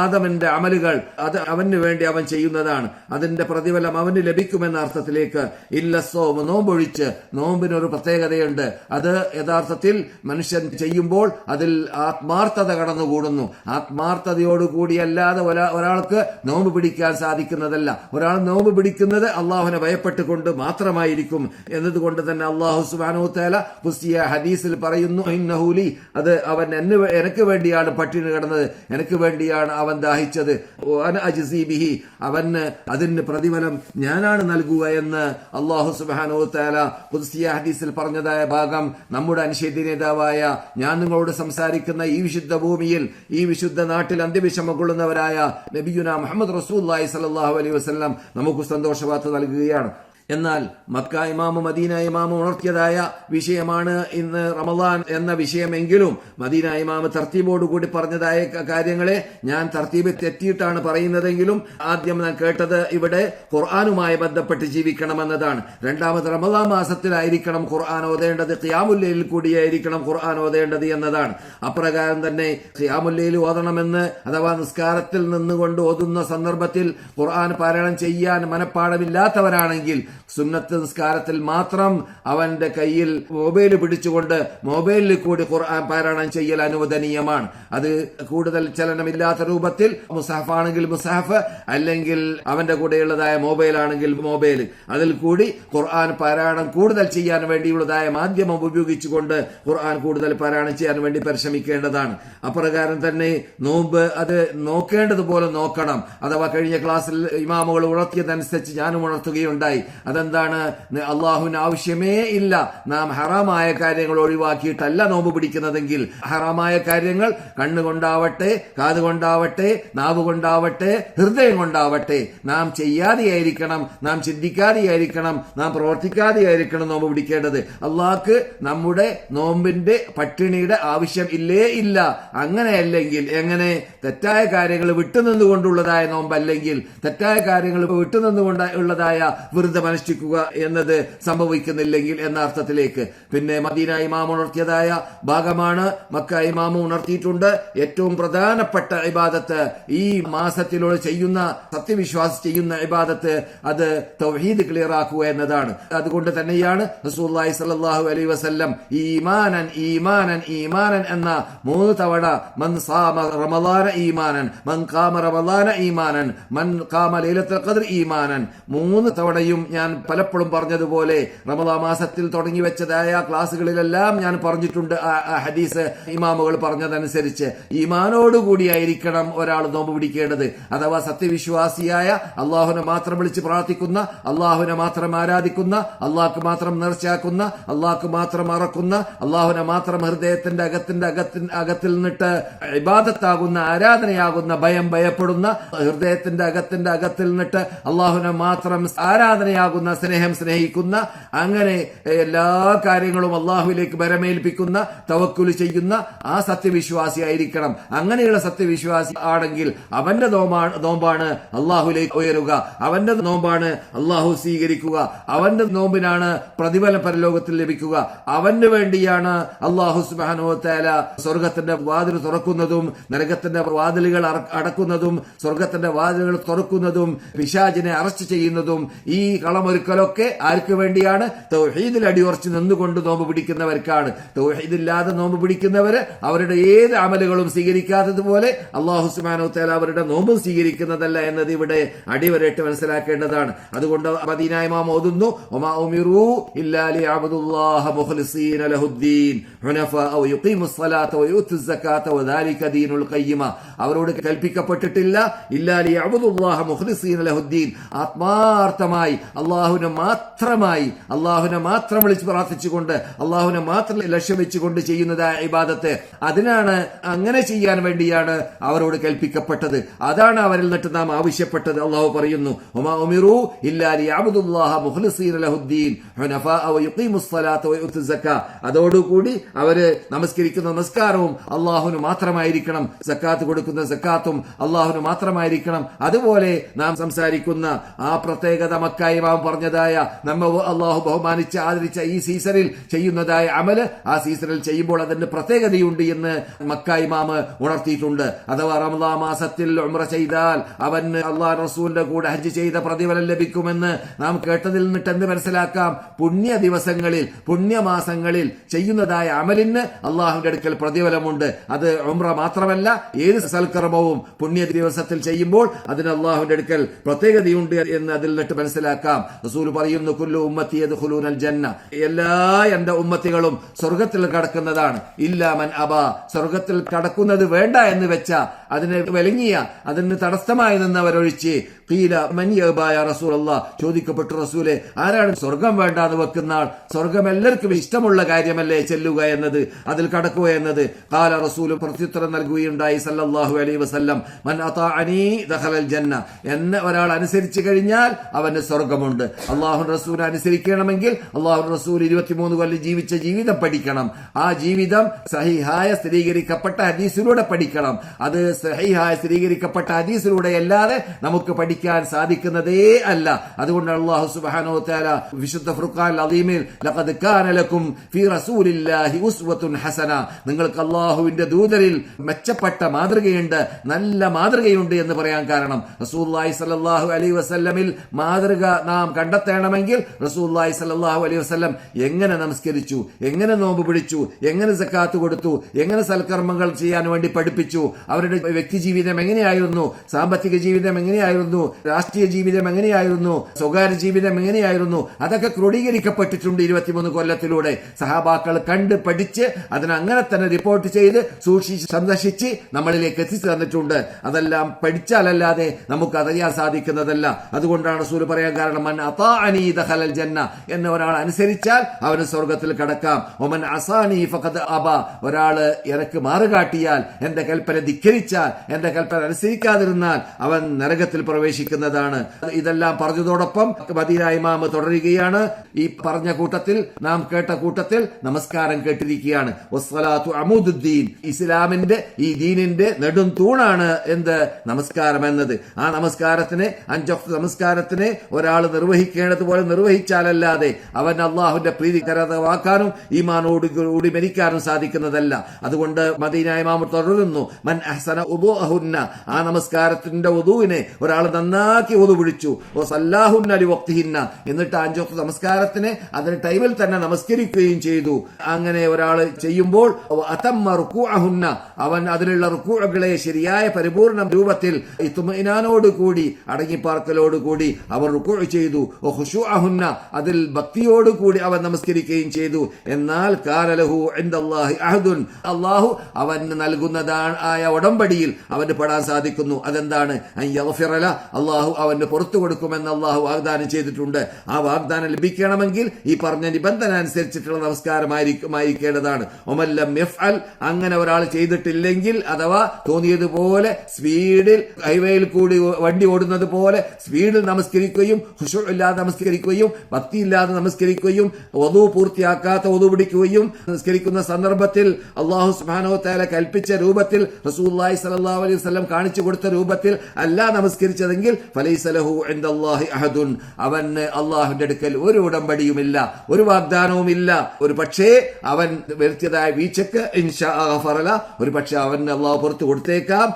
ആദമന്റെ അമലുകൾ അത് അവന് വേണ്ടി അവൻ ചെയ്യുന്നതാണ്. അതിന്റെ പ്രതിഫലം അവന് ലഭിക്കുമെന്ന അർത്ഥത്തിലേക്ക് ഇല്ല സോമ് നോമ്പൊഴിച്ച്. നോമ്പിനൊരു പ്രത്യേകതയുണ്ട്. അത് യഥാർത്ഥത്തിൽ മനുഷ്യൻ ചെയ്യുമ്പോൾ അതിൽ ആത്മാർത്ഥത കടന്നുകൂടുന്നു. ആത്മാർത്ഥതയോടുകൂടിയല്ലാതെ ഒരാൾക്ക് നോമ്പ് പിടിക്കാൻ സാധിക്കുന്നതല്ല. ഒരാൾ നോമ്പ് പിടിക്കുന്നത് അള്ളാഹുവിനെ ഭയപ്പെട്ടുകൊണ്ട് മാത്രമായിരിക്കും എന്നതുകൊണ്ട് തന്നെ അള്ളാഹു സുബാനു തേല പുസ്തിയ ഹദീസിൽ പറയുന്നു ഇന്നഹൂലി അത് അവൻ എനിക്ക് വേണ്ടിയാണ് പട്ടിണി കിടന്നത് എനിക്ക് വേണ്ടിയാണ് അവൻ ദാഹിച്ചത്. വഅന അജ്സി ബിഹി അവന് അതിന് പ്രതിഫലം ഞാനാണ് നൽകുക എന്ന് അള്ളാഹു സുബാനു തേല പുസ്തിയ ഹദീസിൽ പറഞ്ഞതായ ഭാഗം നമ്മുടെ അനുശേദ്യ നേതാവായ ഞാൻ നിങ്ങളോട് സംസാരിക്കുന്ന ഈ വിശുദ്ധ ഭൂമിയിൽ ഈ വിശുദ്ധ നാട്ടിൽ അന്ത്യവിഷമം കൊള്ളുന്നവരായ നബിയുന മുഹമ്മദ് റസൂല്ലായി സല്ലാഹു അലൈഹി വസ്ല്ലാം നമുക്ക് സന്തോഷവാർത്ത നൽകുകയാണ്. എന്നാൽ മത്ക ഇമാമും മദീന ഇമാമും ഉണർത്തിയതായ വിഷയമാണ് ഇന്ന് റമദാൻ എന്ന വിഷയമെങ്കിലും മദീന ഇമാമ് തർത്തീബോടുകൂടി പറഞ്ഞതായ കാര്യങ്ങളെ ഞാൻ തർത്തീബ് തെറ്റിയിട്ടാണ് പറയുന്നതെങ്കിലും ആദ്യം ഞാൻ കേട്ടത് ഇവിടെ ഖുർആാനുമായി ബന്ധപ്പെട്ട് ജീവിക്കണമെന്നതാണ്. രണ്ടാമത് റമദാൻ മാസത്തിലായിരിക്കണം ഖുർആൻ ഓതേണ്ടത് ഖിയാമുല്ലയിൽ കൂടിയായിരിക്കണം ഖുർആൻ ഓതേണ്ടത് എന്നതാണ്. അപ്രകാരം തന്നെ ഖിയാമുല്ലയിൽ ഓതണമെന്ന് അഥവാ നിസ്കാരത്തിൽ നിന്നുകൊണ്ട് ഓതുന്ന സന്ദർഭത്തിൽ ഖുർആൻ പാരായണം ചെയ്യാൻ മനഃപ്പാടമില്ലാത്തവരാണെങ്കിൽ സുന്നത്ത് നിസ്കാരത്തിൽ മാത്രം അവന്റെ കയ്യിൽ മൊബൈൽ പിടിച്ചുകൊണ്ട് മൊബൈലിൽ കൂടി ഖുർആൻ പാരായണം ചെയ്യൽ അനുവദനീയമാണ്. അത് കൂടുതൽ ചലനമില്ലാത്ത രൂപത്തിൽ മുസാഫ് ആണെങ്കിൽ മുസാഫ് അല്ലെങ്കിൽ അവന്റെ കൂടെയുള്ളതായ മൊബൈൽ ആണെങ്കിൽ മൊബൈൽ. അതിൽ കൂടി ഖുർആൻ പാരായണം കൂടുതൽ ചെയ്യാൻ വേണ്ടിയുള്ളതായ മാധ്യമം ഉപയോഗിച്ചുകൊണ്ട് ഖുർആൻ കൂടുതൽ പാരായണം ചെയ്യാൻ വേണ്ടി പരിശ്രമിക്കേണ്ടതാണ്. അപ്രകാരം തന്നെ നോമ്പ് അത് നോക്കേണ്ടതുപോലെ നോക്കണം. അഥവാ കഴിഞ്ഞ ക്ലാസ്സിൽ ഇമാമുകൾ ഉണർത്തിയതനുസരിച്ച് ഞാനും ഉണർത്തുകയുണ്ടായി. അതെന്താണ്? അള്ളാഹുവിന് ആവശ്യമേ ഇല്ല. നാം ഹറാമായ കാര്യങ്ങൾ ഒഴിവാക്കിയിട്ടല്ല നോമ്പ് പിടിക്കുന്നതെങ്കിൽ ഹറാമായ കാര്യങ്ങൾ കണ്ണുകൊണ്ടാവട്ടെ കാതുകൊണ്ടാവട്ടെ നാവ് കൊണ്ടാവട്ടെ ഹൃദയം കൊണ്ടാവട്ടെ നാം ചെയ്യാതെയായിരിക്കണം നാം ചിന്തിക്കാതെയായിരിക്കണം നാം പ്രവർത്തിക്കാതെയായിരിക്കണം നോമ്പ് പിടിക്കേണ്ടത്. അള്ളാഹ്ക്ക് നമ്മുടെ നോമ്പിന്റെ പട്ടിണിയുടെ ആവശ്യം ഇല്ലേ ഇല്ല. അങ്ങനെയല്ലെങ്കിൽ എങ്ങനെ? തെറ്റായ കാര്യങ്ങൾ വിട്ടുനിന്നുകൊണ്ടുള്ളതായ നോമ്പല്ലെങ്കിൽ തെറ്റായ കാര്യങ്ങൾ വിട്ടുനിന്നുകൊണ്ട് ഉള്ളതായ വ്രതം അനുഷ്ഠിക്കുക എന്നത് സംഭവിക്കുന്നില്ലെങ്കിൽ എന്ന അർത്ഥത്തിലേക്ക്. പിന്നെ മദീന ഇമാം ഉണർത്തിയതായ ഭാഗമാണ് മക്ക ഇമാം ഉണർത്തിയിട്ടുണ്ട്. ഏറ്റവും പ്രധാനപ്പെട്ട ഇബാദത്ത് ഈ മാസത്തിലൂടെ ചെയ്യുന്ന സത്യവിശ്വാസി ചെയ്യുന്ന ഇബാദത്ത് അത് തൗഹീദ് ക്ലിയർ ആക്കുക എന്നതാണ്. അതുകൊണ്ട് തന്നെയാണ് റസൂലുള്ളാഹി സ്വല്ലല്ലാഹു അലൈ വസ്ല്ലം ഈമാനൻ ഈമാനൻ ഈമാനൻ എന്ന മൂന്ന് തവണ മൻ സാമ റമദാന ഈമാനൻ മൻ കാമ റമദാന ഈമാനൻ മൻ കാമ ലൈലത്തുൽ ഖദ്ർ ഈമാനൻ. മൂന്ന് തവണയും ഞാൻ പലപ്പോഴും പറഞ്ഞതുപോലെ റമദാ മാസത്തിൽ തുടങ്ങി വെച്ചതായ ക്ലാസ്സുകളിലെല്ലാം ഞാൻ പറഞ്ഞിട്ടുണ്ട്. ഹദീസ് ഇമാമുകൾ പറഞ്ഞതനുസരിച്ച് ഈമാനോടുകൂടിയായിരിക്കണം ഒരാൾ നോമ്പ് പിടിക്കേണ്ടത്. അഥവാ സത്യവിശ്വാസിയായ അള്ളാഹുനെ മാത്രം വിളിച്ച് പ്രാർത്ഥിക്കുന്ന അള്ളാഹുനെ മാത്രം ആരാധിക്കുന്ന അള്ളാഹ്ക്ക് മാത്രം നേർച്ചയാക്കുന്ന അള്ളാഹ്ക്ക് മാത്രം അറക്കുന്ന അള്ളാഹുനെ മാത്രം ഹൃദയത്തിന്റെ അകത്തിന്റെ അകത്തിൽ അകത്തിൽ നിന്നിട്ട് ഇബാദത്താകുന്ന ആരാധനയാകുന്ന ഭയം ഭയപ്പെടുന്ന ഹൃദയത്തിന്റെ അകത്തിന്റെ അകത്തിൽ നിന്നിട്ട് അള്ളാഹുനെ മാത്രം ആരാധനയാകുന്ന സ്നേഹം സ്നേഹിക്കുന്ന അങ്ങനെ എല്ലാ കാര്യങ്ങളും അള്ളാഹുവിലേക്ക് ബരമേൽപ്പിക്കുന്ന തവക്കുൽ ചെയ്യുന്ന ആ സത്യവിശ്വാസി ആയിരിക്കണം അങ്ങനെയുള്ള സത്യവിശ്വാസി ആണെങ്കിൽ അവന്റെ നോമ്പാണ് അള്ളാഹുലേക്ക് ഉയരുക. അവന്റെ നോമ്പാണ് അള്ളാഹു സ്വീകരിക്കുക. അവന്റെ നോമ്പിനാണ് പ്രതിഫലം പരലോകത്തിൽ ലഭിക്കുക. അവന് വേണ്ടിയാണ് അള്ളാഹു സുബാനോത്തേല സ്വർഗത്തിന്റെ വാതിൽ തുറക്കുന്നതും നരകത്തിന്റെ വാതിലുകൾ അടക്കുന്നതും സ്വർഗത്തിന്റെ വാതിലുകൾ തുറക്കുന്നതും പിശാചിനെ അറസ്റ്റ് ചെയ്യുന്നതും ഈ കളമൊരുക്കലൊക്കെ ആർക്ക് വേണ്ടിയാണ്? തൗഹീദിൽ അടിയുറച്ച് നിന്നുകൊണ്ട് നോമ്പ് പിടിക്കുന്നവർക്കാണ്. തൗഹീദില്ലാതെ നോമ്പ് പിടിക്കുന്നവര് അവരുടെ ഏത് അമലുകളും സ്വീകരിക്കാത്തതുപോലെ അള്ളാഹു സുബാനോ തേല അവരുടെ നോമ്പും സ്വീകരിക്കുന്നതല്ല എന്നത് ഇവിടെ അടിവരയിട്ട് മനസ്സിലാക്കേണ്ടതാണ്. അതുകൊണ്ട് മദീന ഇമാം ഓതുന്നു അവരോട് കൽപ്പിക്കപ്പെട്ടിട്ടില്ല. ഇല്ലാലി അബുദുല്ലാഹ മുഹ്ലിസീൻ ലഹുദ്ദീൻ. ആത്മാർത്ഥമായി അള്ളാഹു അള്ളാഹുവിനെ മാത്രമായി അള്ളാഹുവിനെ മാത്രം വിളിച്ച് പ്രാർത്ഥിച്ചുകൊണ്ട് അള്ളാഹുവിനെ മാത്രം ലക്ഷ്യം വെച്ചുകൊണ്ട് ചെയ്യുന്നതായ ഇബാദത്ത്. അതിനാണ് അങ്ങനെ ചെയ്യാൻ വേണ്ടിയാണ് അവരോട് കൽപ്പിക്കപ്പെട്ടത് അതാണ് അവരിൽ നിന്നിട്ട് നാം ആവശ്യപ്പെട്ടത്. അള്ളാഹു പറയുന്നു അതോടുകൂടി അവർ നമസ്കരിക്കുന്ന നമസ്കാരവും അള്ളാഹുവിന് മാത്രമായിരിക്കണം. സക്കാത്ത് കൊടുക്കുന്ന സക്കാത്തും അള്ളാഹുവിന് മാത്രമായിരിക്കണം. അതുപോലെ നാം സംസാരിക്കുന്ന ആ പ്രത്യേകത മക്കായി പറഞ്ഞതായ നമ്മ അള്ളാഹു ബഹുമാനിച്ച് ആദരിച്ച ഈ സീസണിൽ ചെയ്യുന്നതായ അമൽ ആ സീസണിൽ ചെയ്യുമ്പോൾ അതിന്റെ പ്രത്യേകതയുണ്ട് എന്ന് മക്കായി മാമ് ഉണർത്തിയിട്ടുണ്ട്. അഥവാ റമദാ മാസത്തിൽ ഉംറ ചെയ്താൽ അവന് അള്ളാഹ് റസൂലിന്റെ കൂടെ ഹജ്ജ് ചെയ്ത പ്രതിഫലം ലഭിക്കുമെന്ന് നാം കേട്ടതിൽ നിന്നിട്ട് എന്ത് മനസ്സിലാക്കാം? പുണ്യ ദിവസങ്ങളിൽ പുണ്യമാസങ്ങളിൽ ചെയ്യുന്നതായ അമലിന് അള്ളാഹുവിന്റെ അടുക്കൽ പ്രതിഫലമുണ്ട്. അത് ഉംറ മാത്രമല്ല ഏത് സൽക്കർമ്മവും പുണ്യ ദിവസത്തിൽ ചെയ്യുമ്പോൾ അതിന് അള്ളാഹുവിന്റെ അടുക്കൽ പ്രത്യേകതയുണ്ട് എന്ന് അതിൽ നിന്നിട്ട് മനസ്സിലാക്കാം. റസൂൽ പറയുന്നു കുല്ലു ഉമ്മത്തി യദ്ഖുലൂനൽ ജന്ന. എല്ലാ എന്റെ ഉമ്മത്തികളും സ്വർഗത്തിൽ കടക്കുന്നതാണ്. ഇല്ലാമൻ അബ. സ്വർഗത്തിൽ കടക്കുന്നത് വേണ്ട എന്ന് വെച്ച അതിനെ വിലങ്ങിയ അതിന് തടസ്സമായി നിന്നവരൊഴിച്ച് കീല മനിയബായ റസൂൽ അള്ളാഹ് ചോദിക്കപ്പെട്ടു റസൂലെ ആരാണ് സ്വർഗം വേണ്ടാന്ന് വെക്കുന്ന ആൾ? സ്വർഗം എല്ലാവർക്കും ഇഷ്ടമുള്ള കാര്യമല്ലേ ചെല്ലുക എന്നത്? അതിൽ കടക്കുക എന്നത്? കാല റസൂൽ പ്രത്യുത്തരം നൽകുകയുണ്ടായി സല്ലാഹു അലൈ ദഖലൽ ജന്ന. എന്ന ഒരാൾ അനുസരിച്ചു കഴിഞ്ഞാൽ അവന് സ്വർഗമുണ്ട്. അള്ളാഹു റസൂൽ അനുസരിക്കണമെങ്കിൽ അള്ളാഹു റസൂൽ ഇരുപത്തിമൂന്ന് കൊല്ലം ജീവിച്ച ജീവിതം പഠിക്കണം. ആ ജീവിതം സഹിഹായ സ്ഥിരീകരിക്കപ്പെട്ട ഹദീസിലൂടെ പഠിക്കണം. അത് സഹിഹായ സ്ഥിരീകരിക്കപ്പെട്ട ഹദീസിലൂടെ അല്ലാതെ നമുക്ക് പഠിക്കാൻ സാധിക്കുന്നതേ അല്ല. അതുകൊണ്ട് അള്ളാഹു സുബാനോ താര വിശുദ്ധ ഫുർഖാൻ അദീമിൽ ഹസന. നിങ്ങൾക്ക് അള്ളാഹുവിന്റെ ദൂതരിൽ മെച്ചപ്പെട്ട മാതൃകയുണ്ട് നല്ല മാതൃകയുണ്ട് എന്ന് പറയാൻ കാരണം. റസൂല്ലായി സ്വല്ലല്ലാഹു അലൈ വസല്ലമിൽ മാതൃക നാം കണ്ടെത്തണമെങ്കിൽ റസൂല്ലായി സ്വല്ലല്ലാഹു അലൈ വസല്ലം എങ്ങനെ നമസ്കരിച്ചു എങ്ങനെ നോമ്പ് പിടിച്ചു എങ്ങനെ സക്കാത്ത് കൊടുത്തു എങ്ങനെ സൽക്കർമ്മങ്ങൾ ചെയ്യാൻ വേണ്ടി പഠിപ്പിച്ചു അവരുടെ വ്യക്തി ജീവിതം എങ്ങനെയായിരുന്നു സാമ്പത്തിക ജീവിതം എങ്ങനെയായിരുന്നു രാഷ്ട്രീയ ജീവിതം എങ്ങനെയായിരുന്നു? സ്വകാര്യ ജീവിതം എങ്ങനെയായിരുന്നു? അതൊക്കെ ക്രോഡീകരിക്കപ്പെട്ടിട്ടുണ്ട് ഇരുപത്തിമൂന്ന് കൊല്ലത്തിലൂടെ. സഹാബാക്കൾ കണ്ട് പഠിച്ച് അതിനങ്ങനെ തന്നെ റിപ്പോർട്ട് ചെയ്ത് സൂക്ഷിച്ച് സന്ദർശിച്ച് നമ്മളിലേക്ക് എത്തിച്ചു തന്നിട്ടുണ്ട്. അതെല്ലാം പഠിച്ചാലല്ലാതെ നമുക്ക് അറിയാൻ സാധിക്കുന്നതല്ല. അതുകൊണ്ടാണ് സൂര് പറയാൻ കാരണം മൻ അതാ അതാഅനി ദഖലൽ ജന്ന എന്ന ഒരാൾ അനുസരിച്ചാൽ അവന് സ്വർഗത്തിൽ കടക്കാം. ഒമൻ അസാനി ഫഖദ് അബ ഒരാൾ എനിക്ക് മാറുകാട്ടിയാൽ എന്റെ കൽപ്പന ധിക്കരിച്ചാൽ എന്റെ കൽപ്പന അനുസരിക്കാതിരുന്നാൽ അവൻ നരകത്തിൽ പ്രവേശിക്കുന്നതാണ് ഇതെല്ലാം പറഞ്ഞതോടൊപ്പം മദീന ഇമാമ് തുടരുകയാണ്. ഈ പറഞ്ഞ കൂട്ടത്തിൽ നാം കേട്ട കൂട്ടത്തിൽ നമസ്കാരം കേട്ടിരിക്കുകയാണ്. വസ്സലാത്തു അമുദുദ്ദീൻ. ഇസ്ലാമിന്റെ ഈ ദീനിന്റെ നെടും തൂണാണ് എന്ത് നമസ്കാരം എന്നത് ആ നമസ്കാരത്തിനെ അഞ്ചൊക്കെ നമസ്കാരത്തിനെ ഒരാൾ നിർവഹിക്കേണ്ടതുപോലെ നിർവഹിച്ചാലല്ലാതെ അവൻ അള്ളാഹുവിന്റെ പ്രീതി കരവാക്കാനും ഈമാനോട് കൂടി മരിക്കാനും സാധിക്കുന്നതല്ല. അതുകൊണ്ട് മദീന ഇമാമ് തുടരുന്നു. മൻ അഹ്സന ഉദുഅഹുന്ന. ആ നമസ്കാരത്തിന്റെ ഉദുവിനെ ഒരാൾ നന്നാക്കി ഓത് വിളിച്ചു ഓ സല്ലാഹു അലി വക്തിഹിന്ന എന്നിട്ട് അഞ്ചൊക്കെ നമസ്കാരത്തിന് അതിന് ടൈമിൽ തന്നെ നമസ്കരിക്കുകയും ചെയ്തു. അങ്ങനെ ഒരാൾ ചെയ്യുമ്പോൾ അതമ്മ അവൻ അതിലുള്ള റുക്കൂകളെ ശരിയായ പരിപൂർണ രൂപത്തിൽ ഇത്തുമൈനാനോട് കൂടി അടങ്ങിപ്പാർക്കലോട് കൂടി അവർ റുക്കു ചെയ്തു. ഓ ഹുഷു അഹുന്ന അതിൽ ഭക്തിയോട് കൂടി അവൻ നമസ്കരിക്കുകയും ചെയ്തു. എന്നാൽ കാലലഹു അല്ലാഹി അഹദുൻ. അള്ളാഹു അവന് നൽകുന്നതാണ് ആയ ഉടമ്പടിയിൽ അവന് പെടാൻ സാധിക്കുന്നു. അതെന്താണ്? അള്ളാഹു അവന് പുറത്തു കൊടുക്കുമെന്ന് അള്ളാഹു വാഗ്ദാനം ചെയ്തിട്ടുണ്ട്. ആ വാഗ്ദാനം ലഭിക്കണമെങ്കിൽ ഈ പറഞ്ഞ നിബന്ധന അനുസരിച്ചിട്ടുള്ള നമസ്കാരമായിരിക്കുമായിരിക്കേണ്ടതാണ് ഒമല്ലം എഫ് അൽ അങ്ങനെ ഒരാൾ ചെയ്തിട്ടില്ലെങ്കിൽ അഥവാ തോന്നിയതുപോലെ സ്പീഡിൽ ഹൈവേയിൽ കൂടി വണ്ടി ഓടുന്നത് പോലെ സ്പീഡിൽ നമസ്കരിക്കുകയും ഹുഷു ഇല്ലാതെ നമസ്കരിക്കുകയും ഭക്തിയില്ലാതെ നമസ്കരിക്കുകയും വധു പൂർത്തിയാക്കാത്ത വധു പിടിക്കുകയും നമസ്കരിക്കുന്ന സന്ദർഭത്തിൽ അള്ളാഹു സുബാനോ തേല കൽപ്പിച്ച രൂപത്തിൽ റസൂല്ലായി സലഹ് അലൈഹി വസ്ലം കാണിച്ചു കൊടുത്ത രൂപത്തിൽ അല്ല നമസ്കരിച്ചതെങ്കിൽ ഫലൈസലഹു അള്ളാഹി അഹദുൻ. അവന് അള്ളാഹുന്റെ അടുക്കൽ ഒരു ഉടമ്പടിയുമില്ല ഒരു വാഗ്ദാനവുമില്ല. ഒരു പക്ഷേ അവൻ വരുത്തിയതായ ഫറല ഒരു പക്ഷേ അവൻ അള്ളാഹു പുറത്തു കൊടുത്തേക്കാം.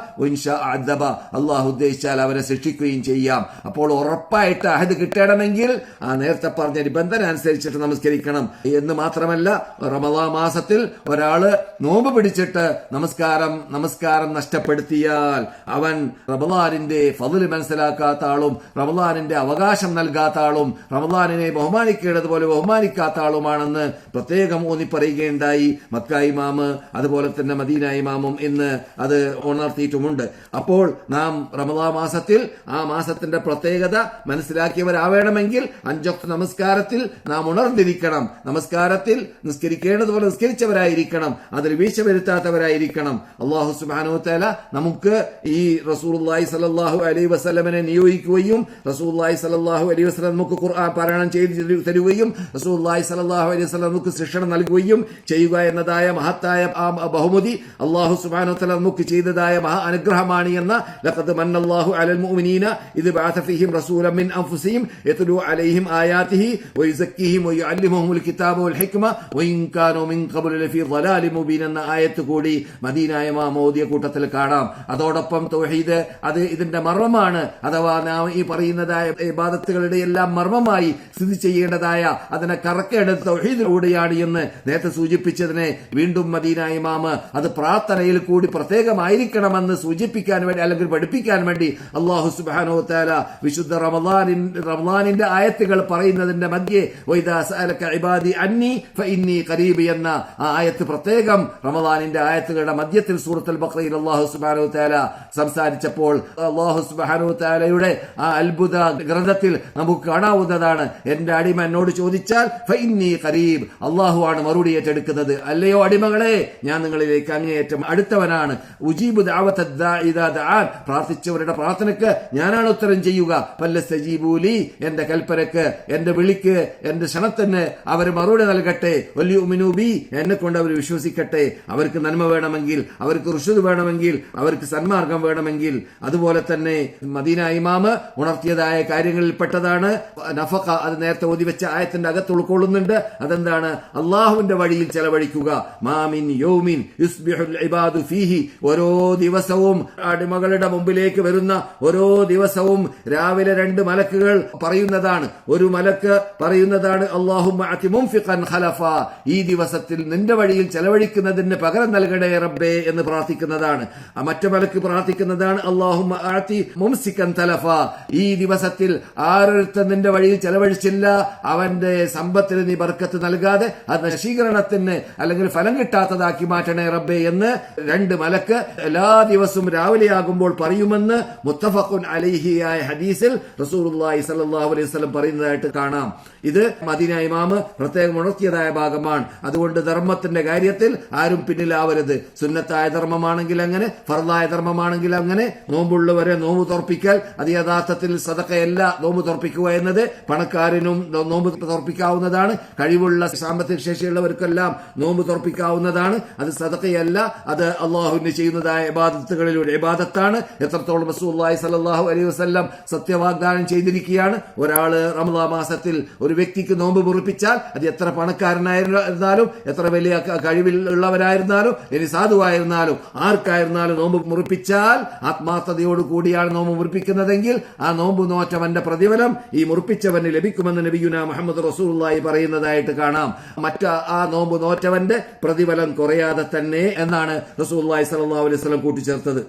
അള്ളാഹു ഉദ്ദേശിച്ചാൽ അവനെ ശിക്ഷിക്കുകയും ചെയ്യാം. അപ്പോൾ ഉറപ്പായിട്ട് അഹദ് കിട്ടണമെങ്കിൽ ആ നേരത്തെ പറഞ്ഞ നിബന്ധന അനുസരിച്ചിട്ട് നമസ്കരിക്കണം. എന്ന് മാത്രമല്ല റമദാ മാസത്തിൽ ഒരാൾ നോമ്പ് പിടിച്ചിട്ട് നമസ്കാരം നമസ്കാരം നഷ്ടപ്പെടുത്തിയാൽ അവൻ റമദാനിന്റെ ഫതിൽ മനസ്സിലാക്കി മനസ്സിലാക്കാത്ത ആളും റമദാനിന്റെ അവകാശം നൽകാത്ത ആളും റമദാനിനെ ബഹുമാനിക്കേണ്ടതുപോലെ ബഹുമാനിക്കാത്ത ആളുമാണെന്ന് പ്രത്യേകം ഊന്നി പറയുകയുണ്ടായി മക്ക ഇമാമ് അതുപോലെ തന്നെ മദീന ഇമാമും ഇന്ന് അത് ഉണർത്തിയിട്ടുമുണ്ട്. അപ്പോൾ നാം റമദാ മാസത്തിൽ ആ മാസത്തിന്റെ പ്രത്യേകത മനസ്സിലാക്കിയവരാവേണമെങ്കിൽ അഞ്ചൊക്കെ നമസ്കാരത്തിൽ നാം ഉണർന്നിരിക്കണം. നമസ്കാരത്തിൽ നിസ്കരിക്കേണ്ടതുപോലെ നിസ്കരിച്ചവരായിരിക്കണം. അതിൽ വീഴ്ച വരുത്താത്തവരായിരിക്കണം. അള്ളാഹു സുബാനു തല നമുക്ക് ഈ റസൂർ സലാഹു അലൈ വസ്ലമിനെ നിയോഗിക്കുകയും റസൂല്ലായി സലാഹു അലൈഹി വസ്ലം നമുക്ക് ഖുർആൻ പാരായണം ചെയ്ത് തരുകയും റസൂല്ലായി സലാഹു അലൈഹി വസ്ലം നമുക്ക് ശിക്ഷണം നൽകുകയും ചെയ്യുക എന്നതായ മഹത്തായ ബഹുമതി അള്ളാഹു സുബാനു തല നമുക്ക് ചെയ്തതായ മഹാ അനുഗ്രഹമാണ് എന്ന ലഖദ് മന്നല്ലാഹു അലൽ മുഅ്മിനീന ഇദ് ബഅഥ ഫീഹിം റസൂലൻ മിൻ അൻഫുസിഹിം യത്ലു അലൈഹിം ആയാതിഹി വയുസക്കിഹിം വയുഅല്ലിമുഹുൽ കിതാബ വൽ ഹിക്മ വഇൻ കാനൂ മിൻ ഖബ്ലു ലഫീ ളലാലി മുബീൻ എന്ന ആയത്ത് കൂടി മദീനായ മാമോദിയ കൂട്ടത്തിൽ കാണാം. അതോടൊപ്പം തൗഹീദ് അത് ഇതിന്റെ മർമ്മമാണ്. അഥവാ നാം ഈ പറയുന്നതായ ഇബാദത്തുകളുടെ എല്ലാം മർമ്മമായി സ്ഥിതി ചെയ്യേണ്ടതായ അതിനെ കറക്കേണ്ടത് തൗഹീദിലൂടെയാണ് എന്ന് നേരത്തെ സൂചിപ്പിച്ചതിനെ വീണ്ടും മദീന ഇമാമ് അത് പ്രാർത്ഥനയിൽ കൂടി പ്രത്യേകമായിരിക്കണമെന്ന് സൂചിപ്പിക്കാൻ വേണ്ടി അല്ലെങ്കിൽ പഠിപ്പിക്കാൻ വേണ്ടി അള്ളാഹു സുബാനോ താല വിശുദ്ധ റമദാനിൻ റമദാനിന്റെ ആയത്തുകൾ പറയുന്നതിന്റെ മധ്യേ ഇബാദി അന്നി ഫഇന്നി കരീബ് എന്ന ആ ആയത്ത് പ്രത്യേകം റമദാനിന്റെ ആയത്തുകളുടെ മധ്യത്തിൽ സൂറത്തുൽ ബഖറയിൽ അള്ളാഹു സുബാനോ താല സംസാരിച്ചപ്പോൾ അള്ളാഹു സുബാനോ താലയുടെ ആ അത്ഭുത ഗ്രന്ഥത്തിൽ നമുക്ക് കാണാവുന്നതാണ്. എന്റെ അടിമ എന്നോട് ചോദിച്ചാൽ അള്ളാഹു ആണ് മറുപടി ഏറ്റെടുക്കുന്നത് അല്ലയോ അടിമകളെ ഞാൻ നിങ്ങളിലേക്ക് അങ്ങേയറ്റം അടുത്തവനാണ്. ഉജീബ് പ്രാർത്ഥിച്ചവരുടെ പ്രാർത്ഥനയ്ക്ക് ഞാനാണ് ഉത്തരം ചെയ്യുക. പല്ല സജീബൂലി എന്റെ കൽപ്പനക്ക് എന്റെ വിളിക്ക് എന്റെ ക്ഷണത്തിന് അവർ മറുപടി നൽകട്ടെ. വലിയ എന്നെ കൊണ്ട് അവർ വിശ്വസിക്കട്ടെ. അവർക്ക് നന്മ വേണമെങ്കിൽ അവർക്ക് ഋഷുത് വേണമെങ്കിൽ അവർക്ക് സന്മാർഗം വേണമെങ്കിൽ. അതുപോലെ തന്നെ മദീന ഇമാമ് ഉണർത്തിയതായ കാര്യങ്ങളിൽ പെട്ടതാണ്. നഫക്ക അത് നേരത്തെ ഒതിവെച്ച ആയത്തിന്റെ അകത്ത് ഉൾക്കൊള്ളുന്നുണ്ട്. അതെന്താണ്? അള്ളാഹുവിന്റെ വഴിയിൽ ചെലവഴിക്കുക. മാമിൻ യോമിൻ ഇബാദു ഫീഹി. ഓരോ ദിവസവും അടിമകളുടെ മുമ്പിലേക്ക് വരുന്ന ഓരോ ദിവസവും രാവിലെ രണ്ട് മലക്കുകൾ പറയുന്നതാണ്. ഒരു മലക്ക് പറയുന്നതാണ് അള്ളാഹു ഖലഫ. ഈ ദിവസത്തിൽ നിന്റെ വഴിയിൽ ചെലവഴിക്കുന്നതിന് പകരം നൽകണേ റബ്ബേ എന്ന് പ്രാർത്ഥിക്കുന്നതാണ്. മറ്റു മലക്ക് പ്രാർത്ഥിക്കുന്നതാണ് അള്ളാഹു മുംസിക്കൻ തലഫ. ഈ ദിവസത്തിൽ ആരൊരുത്തൻ നിന്റെ വഴിയിൽ ചെലവഴിച്ചില്ല അവന്റെ സമ്പത്തിന് നീ ബർക്കത്ത് നൽകാതെ അത് നശീകരണത്തിന് അല്ലെങ്കിൽ ഫലം കിട്ടാത്തതാക്കി മാറ്റണേ റബ്ബേ എന്ന് രണ്ട് മലക്ക് എല്ലാ ദിവസവും രാവിലെയാകുമ്പോൾ പറയുമെന്ന് മുത്തഫഖുൻ അലിഹിയായ ഹദീസിൽ റസൂർ അലൈഹി സ്വലം പറയുന്നതായിട്ട് കാണാം. ഇത് മദീന ഇമാമ് പ്രത്യേകം ഉണർത്തിയതായ ഭാഗമാണ്. അതുകൊണ്ട് ധർമ്മത്തിന്റെ കാര്യത്തിൽ ആരും പിന്നിലാവരുത്. സുന്നത്തായ ധർമ്മമാണെങ്കിൽ അങ്ങനെ ഫർദായ ധർമ്മമാണെങ്കിൽ അങ്ങനെ നോമ്പുള്ളവരെ നോമ്പ് തുറപ്പിക്കൽ അത് യഥാർത്ഥത്തിൽ സതക്കയല്ല നോമ്പ് തുറപ്പിക്കുക എന്നത് പണക്കാരനും നോമ്പ് തുറപ്പിക്കാവുന്നതാണ്. കഴിവുള്ള സാമ്പത്തിക ശേഷിയുള്ളവർക്കെല്ലാം നോമ്പ് തുറപ്പിക്കാവുന്നതാണ്. അത് സതക്കയല്ല അത് അള്ളാഹുവിന് ചെയ്യുന്നതായ ഇബാദത്തുകളിലൂടെ ഇബാദത്താണ്. എത്രത്തോളം റസൂലുള്ളാഹി സ്വല്ലല്ലാഹു അലൈഹി വസല്ലം സത്യവാഗ്ദാനം ചെയ്തിരിക്കുകയാണ്. ഒരാൾ റമദാ മാസത്തിൽ ഒരു വ്യക്തിക്ക് നോമ്പ് മുറിപ്പിച്ചാൽ അത് എത്ര പണക്കാരനായിരുന്നാലും എത്ര വലിയ കഴിവിലുള്ളവരായിരുന്നാലും ഇനി സാധുവായിരുന്നാലും ആർക്കായിരുന്നാലും നോമ്പ് മുറിപ്പിച്ചാൽ ആത്മാർത്ഥതയോട് കൂടിയാണ് നോമ്പ് മുറിപ്പിക്കുന്നതെങ്കിൽ ആ നോമ്പ് നോറ്റവന്റെ പ്രതിഫലം ഈ മുറിപ്പിച്ചവന് ലഭിക്കുമെന്ന് നബിയുന മുഹമ്മദ് റസൂള്ളായി പറയുന്നതായിട്ട് കാണാം. മറ്റ ആ നോമ്പ് നോറ്റവന്റെ പ്രതിഫലം കുറയാതെ തന്നെ എന്നാണ് റസൂള്ളി സല്ലാ അലൈഹി കൂട്ടിച്ചേർത്തത്.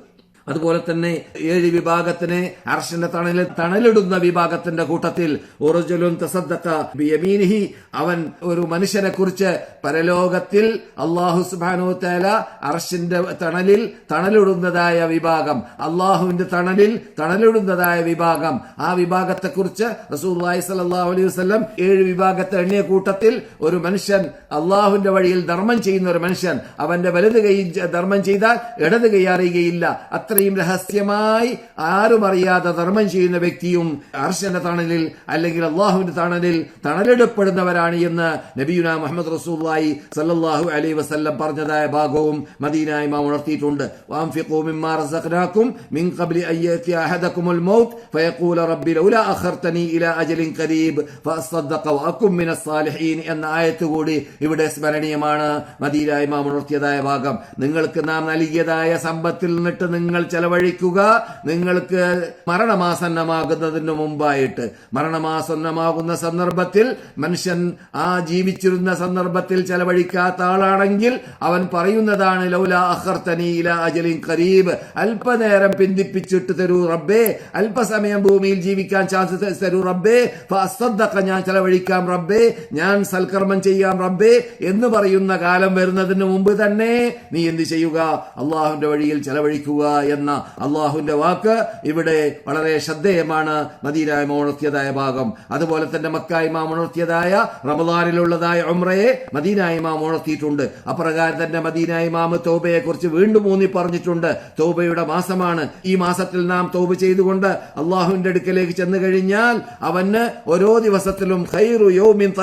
അതുപോലെ തന്നെ ഏഴ് വിഭാഗത്തിനെ അർഷന്റെ തണലിൽ തണലിടുന്ന വിഭാഗത്തിന്റെ കൂട്ടത്തിൽ ഉറജുലുൻ തസദ്ദഖ ബിയമീനിഹി. അവൻ ഒരു മനുഷ്യനെ കുറിച്ച് പരലോകത്തിൽ അള്ളാഹു സുബാനു തേല അർഷിന്റെ തണലിൽ തണലിടുന്നതായ വിഭാഗം. അള്ളാഹുവിന്റെ തണലിൽ തണലിടുന്നതായ വിഭാഗം. ആ വിഭാഗത്തെക്കുറിച്ച് റസൂല്ലായി സലാഹു അലൈഹി വസ്ലം ഏഴ് വിഭാഗത്തെ എണ്ണിയ കൂട്ടത്തിൽ ഒരു മനുഷ്യൻ അള്ളാഹുവിന്റെ വഴിയിൽ ധർമ്മം ചെയ്യുന്ന ഒരു മനുഷ്യൻ. അവന്റെ വലത് കൈ ധർമ്മം ചെയ്താൽ ഇടത് കൈ അറിയുകയില്ല. അത്രയും രഹസ്യമായി ആരും അറിയാതെ ധർമ്മം ചെയ്യുന്ന വ്യക്തിയും അർശന്റെ തണലിൽ അല്ലെങ്കിൽ അള്ളാഹുവിന്റെ തണലിൽ തണലിടപ്പെടുന്നവരാണ് എന്ന് നബിയുന മുഹമ്മദ് റസൂല്ലായി സല്ലാഹു അലൈ വസ്ല്ലം പറഞ്ഞതായ ഭാഗവും മദീനായി മാ ഉണർത്തിയിട്ടുണ്ട്. എന്ന ആയത്ത് കൂടി ഇവിടെ സ്മരണീയമാണ്. മദീനായി ഉണർത്തിയതായ ഭാഗം. നിങ്ങൾക്ക് നാം നൽകിയതായ സമ്പത്തിൽ നിന്നിട്ട് നിങ്ങൾ ചെലവഴിക്കുക. നിങ്ങൾക്ക് മരണമാസന്നമാകുന്നതിന് മുമ്പായിട്ട്. മരണമാസന്നമാകുന്ന സന്ദർഭത്തിൽ മനുഷ്യൻ ആ ജീവിച്ചിരുന്ന സന്ദർഭത്തിൽ ചെലവഴിക്കാത്ത ആളാണെങ്കിൽ അവൻ പറയുന്നതാണ് ലൗല അഖർത്തനി ഇല അജലിൻ കരീബ് അല്പനേരം പിന്തിപ്പിച്ചിട്ട് തരൂ റബ്ബേ. അല്പസമയം ഭൂമിയിൽ ജീവിക്കാൻ ചാൻസ് തരൂ റബ്ബേ. അസ്വദ്ധക്ക ഞാൻ ചെലവഴിക്കാം റബ്ബേ. ഞാൻ സൽക്കർമ്മം ചെയ്യാം റബ്ബേ എന്ന് പറയുന്ന കാലം വരുന്നതിന് മുമ്പ് തന്നെ നീ എന്ത് ചെയ്യുക? അള്ളാഹുവിന്റെ വഴിയിൽ ചെലവഴിക്കുക എന്ന അള്ളാഹുവിന്റെ വാക്ക് ഇവിടെ വളരെ ശ്രദ്ധേയമാണ്. മദീനായ്മ ഉണർത്തിയതായ ഭാഗം. അതുപോലെ തന്നെ മക്കായ്മ ഉണർത്തിയതായ റമദാനിലുള്ളതായ ഉംറയെ മദീനായ്മ ഉണർത്തിയിട്ടുണ്ട് അപ്രകാരം തന്നെ മദീനായ്മാമ് തോബയെ കുറിച്ച് വീണ്ടും ഊന്നി പറഞ്ഞിട്ടുണ്ട്. തോബയുടെ മാസമാണ്. ഈ മാസത്തിൽ നാം തോബ ചെയ്തുകൊണ്ട് അള്ളാഹുവിന്റെ അടുക്കലേക്ക് ചെന്നു കഴിഞ്ഞാൽ അവന് ഓരോ ദിവസത്തിലും ഖൈറു യൗമിൻ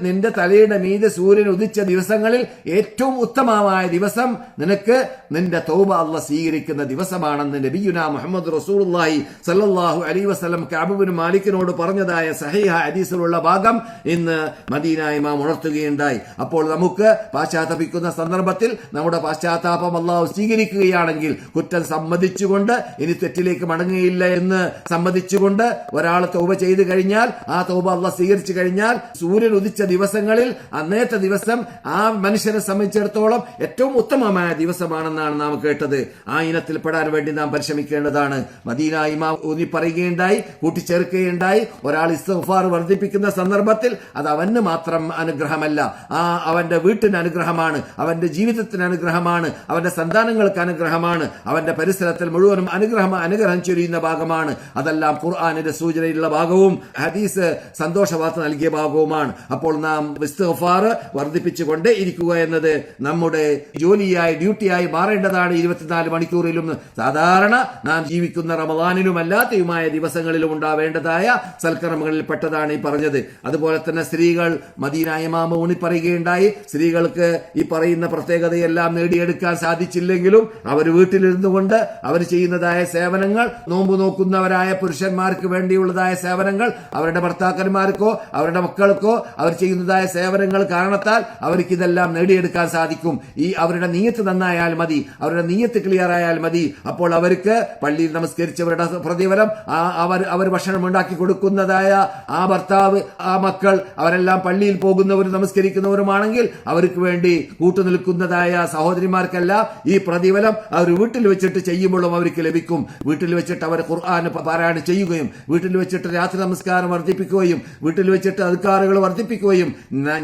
നിന്റെ തലയുടെ മീതെ സൂര്യൻ ഉദിച്ച ദിവസങ്ങളിൽ ഏറ്റവും ഉത്തമമായ ദിവസം നിനക്ക് നിന്റെ തോബ തൗബ അല്ല സ്വീകരിക്കുന്ന ദിവസമാണെന്ന് നബിയുന മുഹമ്മദ് റസൂലുള്ളാഹി സല്ലല്ലാഹു അലൈഹി വസല്ലം കഅബ് മാലിക്കിനോട് പറഞ്ഞതായ സഹീഹ ഹദീസിലുള്ള ഭാഗം ഇന്ന് മദീന ഇമാം ഉണർത്തുകയുണ്ടായി. അപ്പോൾ നമുക്ക് പാശ്ചാത്തപിക്കുന്ന സന്ദർഭത്തിൽ നമ്മുടെ പാശ്ചാത്താപം അള്ളാഹു സ്വീകരിക്കുകയാണെങ്കിൽ കുറ്റം സമ്മതിച്ചുകൊണ്ട് ഇനി തെറ്റിലേക്ക് മടങ്ങുകയില്ല എന്ന് സമ്മതിച്ചുകൊണ്ട് ഒരാൾ തൗബ ചെയ്തു കഴിഞ്ഞാൽ ആ തൗബ അള്ള സ്വീകരിച്ചു കഴിഞ്ഞാൽ സൂര്യൻ ഉദിച്ച ദിവസങ്ങളിൽ അന്നേത്തെ ദിവസം ആ മനുഷ്യനെ സംബന്ധിച്ചിടത്തോളം ഏറ്റവും ഉത്തമമായ ദിവസമാണെന്നാണ് നാം കേട്ടത്. ആ ഇനത്തിൽ പെടാൻ വേണ്ടി നാം പരിശ്രമിക്കേണ്ടതാണ്. മദീന ഇമാ ഊന്നി പറയുകയുണ്ടായി കൂട്ടിച്ചേർക്കുകയുണ്ടായി. ഒരാൾ ഇസ്തഫാർ വർദ്ധിപ്പിക്കുന്ന സന്ദർഭത്തിൽ അത് അവന് മാത്രം അനുഗ്രഹമല്ല. ആ അവന്റെ വീട്ടിന് അനുഗ്രഹമാണ് അവന്റെ ജീവിതത്തിന് അനുഗ്രഹമാണ് അവന്റെ സന്താനങ്ങൾക്ക് അനുഗ്രഹമാണ് അവന്റെ പരിസരത്തിൽ മുഴുവനും അനുഗ്രഹം അനുഗ്രഹം ചൊരിയുന്ന ഭാഗമാണ്. അതെല്ലാം ഖുർആാനിന്റെ സൂചനയുള്ള ഭാഗവും ഹദീസ് സന്തോഷവാർത്ത നൽകിയ ഭാഗവുമാണ്. അപ്പോൾ നാം ഇസ്തഫാർ വർദ്ധിപ്പിച്ചുകൊണ്ടേ ഇരിക്കുക എന്നത് നമ്മുടെ ജോലിയായി ഡ്യൂട്ടിയായി മാറേണ്ടതാണ് ഇരുപത്തിനാല് മണിക്കൂറിലും സാധാരണ നാം ജീവിക്കുന്ന റമദാനിലും അല്ലാത്തയുമായ ദിവസങ്ങളിലും ഉണ്ടാവേണ്ടതായ സൽക്കർമ്മങ്ങളിൽ പെട്ടതാണ് ഈ പറഞ്ഞത്. അതുപോലെ തന്നെ സ്ത്രീകൾ മദീന ഇമാമ ഊണി പറയുകയുണ്ടായി സ്ത്രീകൾക്ക് ഈ പറയുന്ന പ്രത്യേകതയെല്ലാം നേടിയെടുക്കാൻ സാധിച്ചില്ലെങ്കിലും അവർ വീട്ടിലിരുന്നു കൊണ്ട് അവർ ചെയ്യുന്നതായ സേവനങ്ങൾ നോമ്പ് നോക്കുന്നവരായ പുരുഷന്മാർക്ക് വേണ്ടിയുള്ളതായ സേവനങ്ങൾ അവരുടെ ഭർത്താക്കന്മാർക്കോ അവരുടെ മക്കൾക്കോ അവർ ചെയ്യുന്നതായ സേവനങ്ങൾ കാരണത്താൽ അവർക്ക് ഇതെല്ലാം നേടിയെടുക്കാൻ സാധിക്കും. ഈ അവരുടെ നീയത്ത് നന്നായാൽ മതി. അവരുടെ നീയത്ത് ക്ലിയർ ആയാൽ മതി. അപ്പോൾ അവർക്ക് പള്ളിയിൽ നമസ്കരിച്ചവരുടെ പ്രതിഫലം അവർ അവർ ഭക്ഷണം ഉണ്ടാക്കി കൊടുക്കുന്നതായ ആ ഭർത്താവ് ആ മക്കൾ അവരെല്ലാം പള്ളിയിൽ പോകുന്നവരും നമസ്കരിക്കുന്നവരുമാണെങ്കിൽ അവർക്ക് വേണ്ടി കൂട്ടുനിൽക്കുന്നതായ സഹോദരിമാർക്കെല്ലാം ഈ പ്രതിഫലം അവർ വീട്ടിൽ വെച്ചിട്ട് ചെയ്യുമ്പോഴും അവർക്ക് ലഭിക്കും. വീട്ടിൽ വെച്ചിട്ട് അവർ ഖുർആൻ പാരായണം ചെയ്യുകയും വീട്ടിൽ വെച്ചിട്ട് രാത്രി നമസ്കാരം വർദ്ധിപ്പിക്കുകയും വീട്ടിൽ വെച്ചിട്ട് അധികാറുകൾ വർദ്ധിപ്പിക്കുകയും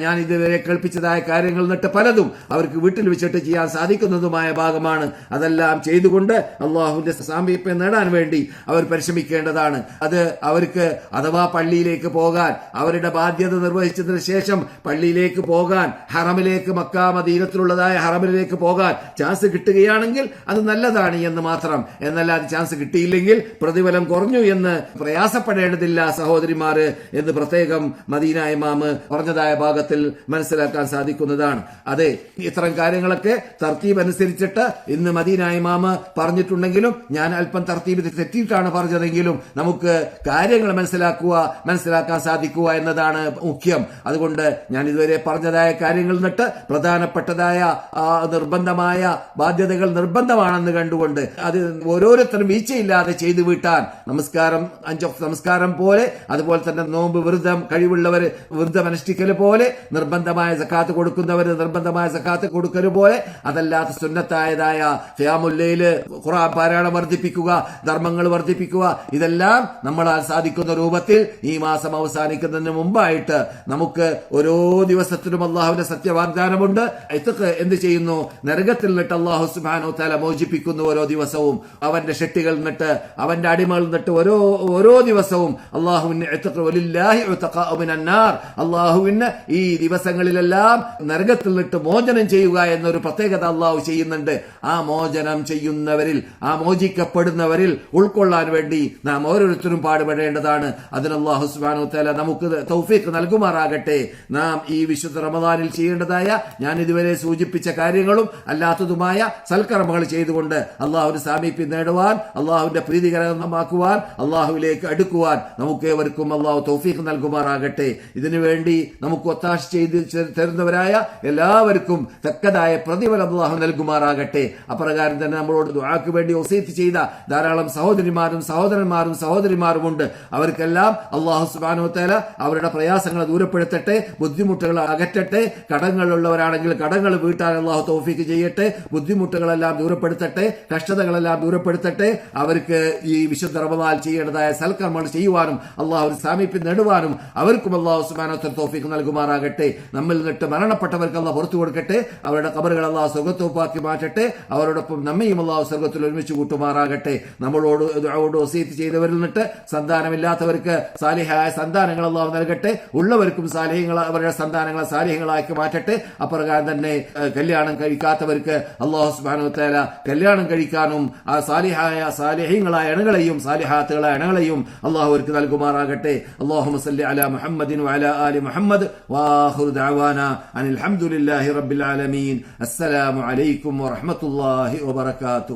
ഞാൻ ഇതുവരെ കേൾപ്പിച്ചതായ കാര്യങ്ങൾ നിട്ട് പലതും അവർക്ക് വീട്ടിൽ വെച്ചിട്ട് ചെയ്യാൻ സാധിക്കുന്നതുമായ ഭാഗമാണ്. അതെല്ലാം ചെയ്തുകൊണ്ട് അള്ളാഹുവിന്റെ സാമീപ്യം നേടാൻ വേണ്ടി അവർ പരിശ്രമിക്കേണ്ടതാണ്. അത് അവർക്ക് അഥവാ പള്ളിയിലേക്ക് പോകാൻ അവരുടെ ബാധ്യത നിർവഹിച്ചതിന് ശേഷം പള്ളിയിലേക്ക് പോകാൻ ഹറമിലേക്ക് മക്ക മദീനത്തിലുള്ളതായ ഹറമിലേക്ക് പോകാൻ ചാൻസ് കിട്ടുകയാണെങ്കിൽ അത് നല്ലതാണ് എന്ന് മാത്രം. എന്നല്ലാതെ ചാൻസ് കിട്ടിയില്ലെങ്കിൽ പ്രതിഫലം കുറഞ്ഞു എന്ന് പ്രയാസപ്പെടേണ്ടതില്ല സഹോദരിമാര് എന്ന് പ്രത്യേകം മദീന ഇമാമ് പറഞ്ഞതായ ഭാഗത്തിൽ മനസ്സിലാക്കാൻ സാധിക്കുന്നതാണ്. അതെ ഇത്തരം കാര്യങ്ങളൊക്കെ തർത്തീബ് അനുസരിച്ചിട്ട് ഇന്ന് മദീന ഇമാമ് പറഞ്ഞിട്ടുണ്ടെങ്കിലും ഞാൻ അല്പം തർത്തീപ് തെറ്റിയിട്ടാണ് പറഞ്ഞതെങ്കിലും നമുക്ക് കാര്യങ്ങൾ മനസ്സിലാക്കുക മനസ്സിലാക്കാൻ സാധിക്കുക എന്നതാണ് മുഖ്യം. അതുകൊണ്ട് ഞാൻ ഇതുവരെ പറഞ്ഞതായ കാര്യങ്ങൾ നിട്ട് പ്രധാനപ്പെട്ടതായ നിർബന്ധമായ ബാധ്യതകൾ നിർബന്ധമാണെന്ന് കണ്ടുകൊണ്ട് അത് ഓരോരുത്തരും വീഴ്ചയില്ലാതെ ചെയ്തു വീട്ടാൻ നമസ്കാരം അഞ്ചോ നമസ്കാരം പോലെ അതുപോലെ തന്നെ നോമ്പ് വൃദ്ധം കഴിവുള്ളവർ വൃദ്ധം അനുഷ്ഠിക്കൽ പോലെ നിർബന്ധമായ സക്കാത്ത് കൊടുക്കുന്നവർ നിർബന്ധമായ സക്കാത്ത് കൊടുക്കൽ പോലെ അതല്ലാത്ത സുന്നത്തായതായ ഫിയാമുല്ലയിൽ ഖുറാൻ പാരായണം വർദ്ധിപ്പിക്കുക ധർമ്മങ്ങൾ വർദ്ധിപ്പിക്കുക ഇതെല്ലാം നമ്മളാൽ സാധിക്കുന്ന രൂപത്തിൽ ഈ മാസം അവസാനിക്കുന്നതിന് മുമ്പായിട്ട് നമുക്ക് ഓരോ ദിവസത്തിലും അള്ളാഹുവിന്റെ സത്യവാഗ്ദാനമുണ്ട്. ഇതൊക്കെ എന്ത് ചെയ്യുന്നു? നരകത്തിൽ നിന്നിട്ട് അള്ളാഹു സുബാനോ തല മോചിപ്പിക്കുന്നു ഓരോ ദിവസവും. അവന്റെ ഷെട്ടികൾ നിന്നിട്ട് അവന്റെ അടിമകൾ നിന്നിട്ട് ഓരോ ഓരോ ദിവസവും അള്ളാഹുവിന് അള്ളാഹുവിന് ഈ ദിവസങ്ങളിലെല്ലാം നരകത്തിൽ നിന്നിട്ട് മോചനം ചെയ്യുക എന്നൊരു പ്രത്യേകത അള്ളാഹു ചെയ്യുന്നുണ്ട്. ആ മോചനം ചെയ്യുന്നവരിൽ ആ മോചിക്കപ്പെടുന്നവരിൽ ഉൾക്കൊള്ളാൻ വേണ്ടി നാം ഓരോരുത്തരും പാടുപെടേണ്ടതാണ്. അതിന് അള്ളാഹു തല നമുക്ക് തൗഫീഖ് നൽകുമാറാകട്ടെ. നാം ഈ വിശുദ്ധ റമദാനിൽ ചെയ്യേണ്ടതായ ഞാൻ ഇതുവരെ സൂചിപ്പിച്ച കാര്യങ്ങളും അല്ലാത്തതുമായ സൽക്കർമ്മങ്ങൾ ചെയ്തുകൊണ്ട് അള്ളാഹുവിന്റെ സാമീപ്യം നേടുവാൻ അള്ളാഹുവിന്റെ പ്രീതികരമാക്കുവാൻ അള്ളാഹുവിലേക്ക് അടുക്കുവാൻ നമുക്ക് ഏവർക്കും അള്ളാഹു തൗഫീഖ് നൽകുമാറാകട്ടെ. ഇതിനുവേണ്ടി നമുക്ക് ഒത്താശ ചെയ്ത് തരുന്നവരായ എല്ലാവർക്കും തക്കതായ പ്രതിഫലം അള്ളാഹു നൽകുമാറാകട്ടെ. അപ്രകാരം അപ്രകാരം തന്നെ നമ്മളോട് ദുആക്ക് വേണ്ടി ഒസീത്ത് ചെയ്ത ധാരാളം സഹോദരിമാരും സഹോദരന്മാരും സഹോദരിമാരുമുണ്ട് അവർക്കെല്ലാം അള്ളാഹു സുബാനുത്തല അവരുടെ പ്രയാസങ്ങളെ ദൂരപ്പെടുത്തട്ടെ ബുദ്ധിമുട്ടുകൾ അകറ്റട്ടെ കടങ്ങളുള്ളവരാണെങ്കിൽ കടങ്ങൾ വീട്ടാൻ അള്ളാഹു തോഫിക്ക് ചെയ്യട്ടെ ബുദ്ധിമുട്ടുകളെല്ലാം ദൂരപ്പെടുത്തട്ടെ കഷ്ടതകളെല്ലാം ദൂരപ്പെടുത്തട്ടെ അവർക്ക് ഈ വിശുദ്ധ റമദാൽ ചെയ്യേണ്ടതായ സൽക്കർമ്മങ്ങൾ ചെയ്യുവാനും അള്ളാഹു സാമീപ്യം നേടുവാനും അവർക്കും അള്ളാഹു സുബാനോത്തർ തോഫിക്ക് നൽകുമാറാകട്ടെ. നമ്മിൽ നിന്നിട്ട് മരണപ്പെട്ടവർക്ക് അള്ളാഹ് പുറത്തു കൊടുക്കട്ടെ അവരുടെ കബറുകൾ അള്ളാഹു സുഖത്തോപ്പാക്കി മാറ്റട്ടെ അവരോടൊപ്പം നമ്മയും അള്ളാഹു സ്വർഗത്തിൽ ഒരുമിച്ച് കൂട്ടുമാറാകട്ടെ. നമ്മളോട് ദുആയോട് വസീത്ത് ചെയ്തവരിൽ നിന്നിട്ട് സന്താനമില്ലാത്തവർക്ക് സാലിഹായ സന്താനങ്ങൾ അള്ളാഹു നൽകട്ടെ. ഉള്ളവർക്കും സാലിഹ്യങ്ങൾ അവരുടെ സന്താനങ്ങളെ സാലിഹ്യങ്ങളാക്കി മാറ്റട്ടെ. അപ്രകാരം തന്നെ കല്യാണം കഴിക്കാത്തവർക്ക് അള്ളാഹു സുബാനുത്തല കല്യാണം കഴിക്കാനും ആ സാലിഹായ സാലിഹ്യങ്ങളായ അണകളെയും സാലിഹാത്തുകളായ അണകളെയും അള്ളാഹു അവർക്ക് നൽകുമാറാകട്ടെ. അള്ളാഹു മസല്ലി അല മുഹമ്മദിൻ വഅല ആലി മുഹമ്മദ്. ദഅവാന അനിൽ ഹംദുലില്ലാഹി റബ്ബിൽ ആലമീൻ. അസ്സലാമു അലൈക്കും ওবরাকাতু